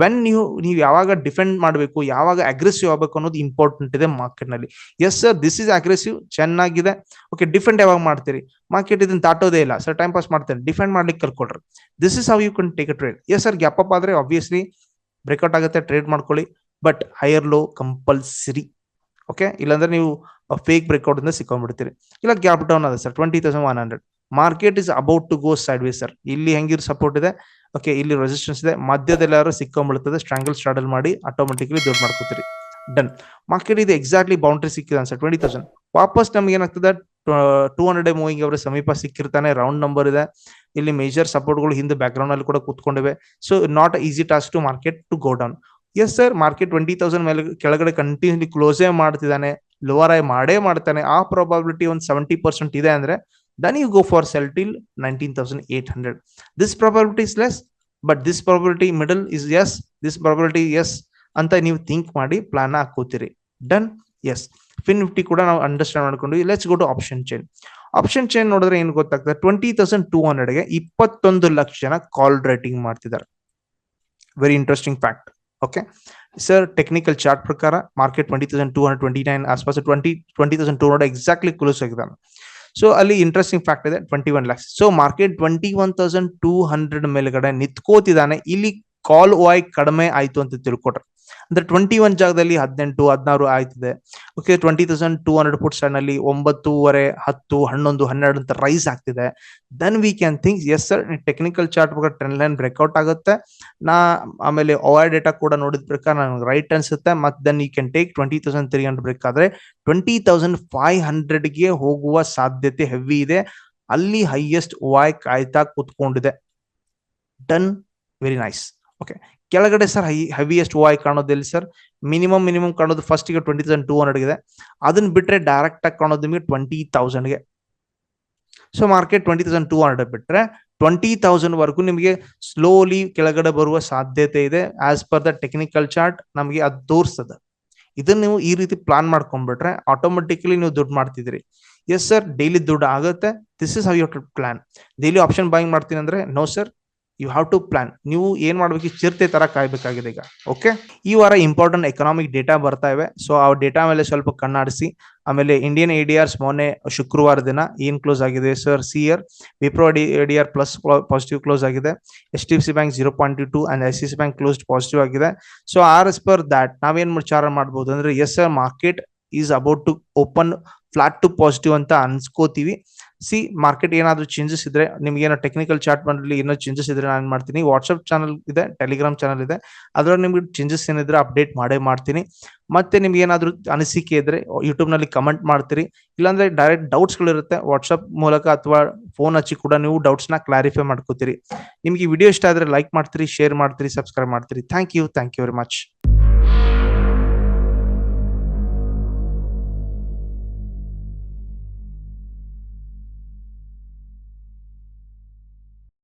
when ನೀವು ನೀವು ಯಾವಾಗ ಡಿಫೆಂಡ್ ಮಾಡಬೇಕು, ಯಾವಾಗ ಅಗ್ರೆಸಿವ್ ಆಗಬೇಕು ಅನ್ನೋದು ಇಂಪಾರ್ಟೆಂಟ್ ಇದೆ ಮಾರ್ಕೆಟ್ನಲ್ಲಿ. Yes sir this is aggressive ಚೆನ್ನಾಗಿದೆ. ಓಕೆ ಡಿಫೆಂಡ್ ಯಾವಾಗ ಮಾಡ್ತೀರಿ? ಮಾರ್ಕೆಟ್ ಇದನ್ನ ದಾಟೋದೇ ಇಲ್ಲ. ಸರ್ ಟೈಮ್ ಪಾಸ್ ಮಾಡ್ತೇನೆ. ಡಿಫೆಂಡ್ ಮಾಡ್ಲಿಕ್ಕೆ ಕಲ್ಕೊಳ್ರಿ this is how you can take a trade yes sir gap up ಆದ್ರೆ ಆಬ್ವಿಯಸ್ಲಿ ಬ್ರೇಕ್ಔಟ್ ಆಗುತ್ತೆ ಟ್ರೇಡ್ ಮಾಡ್ಕೊಳ್ಳಿ. But higher low compulsory okay ಇಲ್ಲಾಂದ್ರೆ ನೀವು ಫೇಕ್ ಬ್ರೇಕ್ಔಟ್ ಇಂದ ಸಿಕ್ಕೊಂಡ್ಬಿಡ್ತೀರಿ. ಇಲ್ಲ ಗ್ಯಾಪ್ ಡೌನ್ ಅದ sir twenty thousand one hundred market is about to go sideways sir ಇಲ್ಲಿ ಹೆಂಗಿರ್ ಸಪೋರ್ಟ್ ಇದೆ? ಓಕೆ ಇಲ್ಲಿ ರೆಸಿಸ್ಟೆನ್ಸ್ ಇದೆ. ಮಧ್ಯದಲ್ಲಾರು ಸಿಕ್ಕೊಂಡ್ಬಿಡ್ತದೆ ಸ್ಟ್ರಾಂಗಲ್ ಸ್ಟ್ರಾಡಲ್ ಮಾಡಿ ಆಟೋಮೆಟಿಕ್ಲಿ ದುಡ್ಡು ಮಾಡ್ಕೋತೀರಿ. ಡನ್ ಮಾರ್ಕೆಟ್ ಇದು ಎಕ್ಸಾಕ್ಟ್ಲಿ ಬೌಂಡ್ರಿ ಸಿಕ್ಕಿದೆ ಅನ್ಸರ್ ಟ್ವೆಂಟಿ ತೌಸಂಡ್ ವಾಪಸ್ ನಮ್ಗೆ ಏನಾಗ್ತದೆ ಟೂ ಹಂಡ್ರೆಡ್ ಮೂವಿಂಗ್ ಅವರ ಸಮೀಪ ಸಿಕ್ಕಿರ್ತಾನೆ ರೌಂಡ್ ನಂಬರ್ ಇದೆ. ಇಲ್ಲಿ ಮೇಜರ್ ಸಪೋರ್ಟ್ಗಳು ಹಿಂದೆ ಬ್ಯಾಕ್ ಗ್ರೌಂಡ್ ಅಲ್ಲಿ ಕೂಡ ಕೂತ್ಕೊಂಡಿವೆ. So not easy task to market to go down yes sir market twenty thousand ಮೇಲೆ ಕೆಳಗಡೆ ಕಂಟಿನ್ಯೂಲಿ ಕ್ಲೋಸೇ ಮಾಡ್ತಿದ್ದಾನೆ ಲೋವರ್ ಐ ಮಾಡೇ ಮಾಡ್ತಾನೆ. ಆ ಪ್ರಾಬಬಿಲಿಟಿ ಒಂದು ಸೆವೆಂಟಿ ಪರ್ಸೆಂಟ್ ಇದೆ ಅಂದ್ರೆ for sell till nineteen thousand eight hundred this probability is less but this probability middle is yes this probability yes ಅಂತ ನೀವು ಥಿಂಕ್ ಮಾಡಿ ಪ್ಲಾನ್ ಹಾಕೋತೀರಿ ಡನ್ ಎಸ್ ಫಿನ್ ಫಿಫ್ಟಿ ಕೂಡ ನಾವು ಅಂಡರ್ಸ್ಟ್ಯಾಂಡ್ ಮಾಡ್ಕೊಂಡು let's go to option chain option chain ನೋಡಿದ್ರೆ ಏನು ಗೊತ್ತಾಗ್ತದೆ? ಟ್ವೆಂಟಿ ತೌಸಂಡ್ ಟೂ ಹಂಡ್ರೆಡ್ಗೆ ಇಪ್ಪತ್ತೊಂದು ಲಕ್ಷ ಜನ ಕಾಲ್ ರೈಟಿಂಗ್ ಮಾಡ್ತಿದ್ದಾರೆ. Very interesting fact okay sir technical chart ಪ್ರಕಾರ market twenty thousand two hundred twenty nine ಆಸ್ಪಾಸ್ twenty twenty thousand two hundred exactly close ಆಗಿದ್ದಾನೆ so ಅಲ್ಲಿ interesting fact ಇದೆ twenty one lakhs so market twenty one thousand two hundred ಮೇಲ್ಗಡೆ ನಿಂತ್ಕೋತಿದ್ದಾನೆ. ಇಲ್ಲಿ ಕಾಲ್ Y ಕಡಿಮೆ ಆಯ್ತು ಅಂತ ತಿಳ್ಕೊಟ್ರೆ. ಅಂದ್ರೆ ಟ್ವೆಂಟಿ ಒನ್ ಜಾಗದಲ್ಲಿ ಹದಿನೆಂಟು, ಹದಿನಾರು ಆಯ್ತಿದೆ. Okay twenty thousand two hundred put stand ಅಲ್ಲಿ ಒಂಬತ್ತೂವರೆ, ಹತ್ತು, ಹನ್ನೊಂದು, ಹನ್ನೆರಡು ಅಂತ ರೈಸ್ ಆಗ್ತಿದೆ. Then we can think yes sir technical chart ಪ್ರಕಾರ ಟ್ರೆಂಡ್ ಲೈನ್ ಬ್ರೇಕ್ಔಟ್ ಆಗುತ್ತೆ. ನಾ ಆಮೇಲೆ ಓವರ್ ಡೇಟಾ ಕೂಡ ನೋಡಿದ ಪ್ರಕಾರ ನನಗೆ ರೈಟ್ ಅನ್ಸುತ್ತೆ. ಮತ್ತೆ then you can take twenty thousand three hundred break ಆದ್ರೆ ಟ್ವೆಂಟಿ ತೌಸಂಡ್ ಫೈವ್ ಹಂಡ್ರೆಡ್ಗೆ ಹೋಗುವ ಸಾಧ್ಯತೆ ಹೆವಿ ಇದೆ. ಅಲ್ಲಿ ಹೈಯೆಸ್ಟ್ ವಾಯ್ ಕಾಯ್ತಾ ಕೂತ್ಕೊಂಡಿದೆ. ಡನ್ ವೆರಿ ನೈಸ್ ಓಕೆ ಕೆಳಗಡೆ ಸರ್ ಹೈ ಹೆವಿಯೆಸ್ಟ್ ಓಐ ಕಾಣೋದು ಎಲ್ಲಿ ಸರ್ ಮಿನಿಮಮ್ ಮಿನಿಮಮ್ ಕಾಣೋದು ಫಸ್ಟ್ಗೆ ಟ್ವೆಂಟಿ ತೌಸಂಡ್ ಟೂ ಹಂಡ್ರೆಡ್ ಇದೆ ಅದನ್ನ ಬಿಟ್ಟರೆ ಡೈರೆಕ್ಟ್ ಆಗಿ ಕಾಣೋದು ನಿಮಗೆ twenty ತೌಸಂಡ್ಗೆ so market twenty thousand two hundred ಬಿಟ್ಟರೆ ಟ್ವೆಂಟಿ ತೌಸಂಡ್ ವರೆಗೂ ನಿಮಗೆ ಸ್ಲೋಲಿ ಕೆಳಗಡೆ ಬರುವ ಸಾಧ್ಯತೆ ಇದೆ. As per the technical chart ನಮಗೆ ಅದು ತೋರಿಸ್ತದೆ. ಇದನ್ನ ನೀವು ಈ ರೀತಿ ಪ್ಲಾನ್ ಮಾಡ್ಕೊಂಡ್ಬಿಟ್ರೆ ಆಟೋಮೆಟಿಕಲಿ ನೀವು ದುಡ್ಡು ಮಾಡ್ತಿದ್ರಿ ಎಸ್ ಸರ್ ಡೈಲಿ ದುಡ್ಡು ಆಗುತ್ತೆ. This is how you plan daily option buying ಮಾಡ್ತೀನಿ ಅಂದ್ರೆ no sir you have to plan ನೀವು ಏನ್ ಮಾಡ್ಬೇಕು? ಚಿರತೆ ತರ ಕಾಯ್ಬೇಕಾಗಿದೆ ಈಗ. ಓಕೆ ಈ ವಾರ ಇಂಪಾರ್ಟೆಂಟ್ ಎಕನಾಮಿಕ್ ಡೇಟಾ ಬರ್ತಾ ಇವೆ. ಸೊ ಆ ಡೇಟಾ ಮೇಲೆ ಸ್ವಲ್ಪ ಕಣ್ಣಾಡಿಸಿ. ಆಮೇಲೆ ಇಂಡಿಯನ್ ಎಡಿಆರ್ಸ್ ಮೊನ್ನೆ ಶುಕ್ರವಾರ ದಿನ ಏನ್ ಕ್ಲೋಸ್ ಆಗಿದೆ? ಸರ್ ಸಿ ಇಯರ್ ವಿಪ್ರೋ ಡಿ ಎಡಿಆರ್ ಪ್ಲಸ್ ಪಾಸಿಟಿವ್ ಕ್ಲೋಸ್ ಆಗಿದೆ. H D C bank zero point two and I C C bank close positive ಆಗಿದೆ. So as per that ನಾವೇನ್ ವಿಚಾರ ಮಾಡ್ಬೋದು ಅಂದ್ರೆ yes sir market is about to open flat to positive ಅಂತ ಅನ್ಸ್ಕೋತೀವಿ. See market ಏನಾದ್ರೂ changes ಇದ್ರೆ ನಿಮ್ಗೆ ಏನೋ ಟೆಕ್ನಿಕಲ್ ಚಾರ್ಟ್ ಮಾಡಲಿ ಏನೋ ಚೇಂಜಸ್ ಇದ್ರೆ ನಾನು ಮಾಡ್ತೀನಿ. ವಾಟ್ಸ್ಆಪ್ ಚಾನಲ್ ಇದೆ ಟೆಲಿಗ್ರಾಮ್ ಚಾನಲ್ ಇದೆ. ಅದ್ರಲ್ಲಿ ನಿಮ್ಗೆ ಚೇಂಜಸ್ ಏನಿದ್ರೆ ಅಪ್ಡೇಟ್ ಮಾಡೇ ಮಾಡ್ತೀನಿ. ಮತ್ತೆ ನಿಮ್ಗೆ ಏನಾದ್ರೂ ಅನಿಸಿಕೆ ಇದ್ರೆ ಯೂಟ್ಯೂಬ್ನಲ್ಲಿ ಕಮೆಂಟ್ ಮಾಡ್ತೀರಿ. ಇಲ್ಲಾಂದ್ರೆ ಡೈರೆಕ್ಟ್ ಡೌಟ್ಸ್ ವಾಟ್ಸಪ್ ಮೂಲಕ ಅಥವಾ ಫೋನ್ ಹಚ್ಚಿ ಕೂಡ ನೀವು ಡೌಟ್ಸ್ನ ಕ್ಲಾರಿಫೈ ಮಾಡ್ಕೋತೀರಿ. ನಿಮ್ಗೆ ವಿಡಿಯೋ ಇಷ್ಟ ಆದ್ರೆ ಲೈಕ್ ಮಾಡ್ತೀರಿ ಶೇರ್ ಮಾಡ್ತೀರಿ ಸಬ್ಸ್ಕ್ರೈಬ್ ಮಾಡ್ತೀರಿ. Thank you thank you very much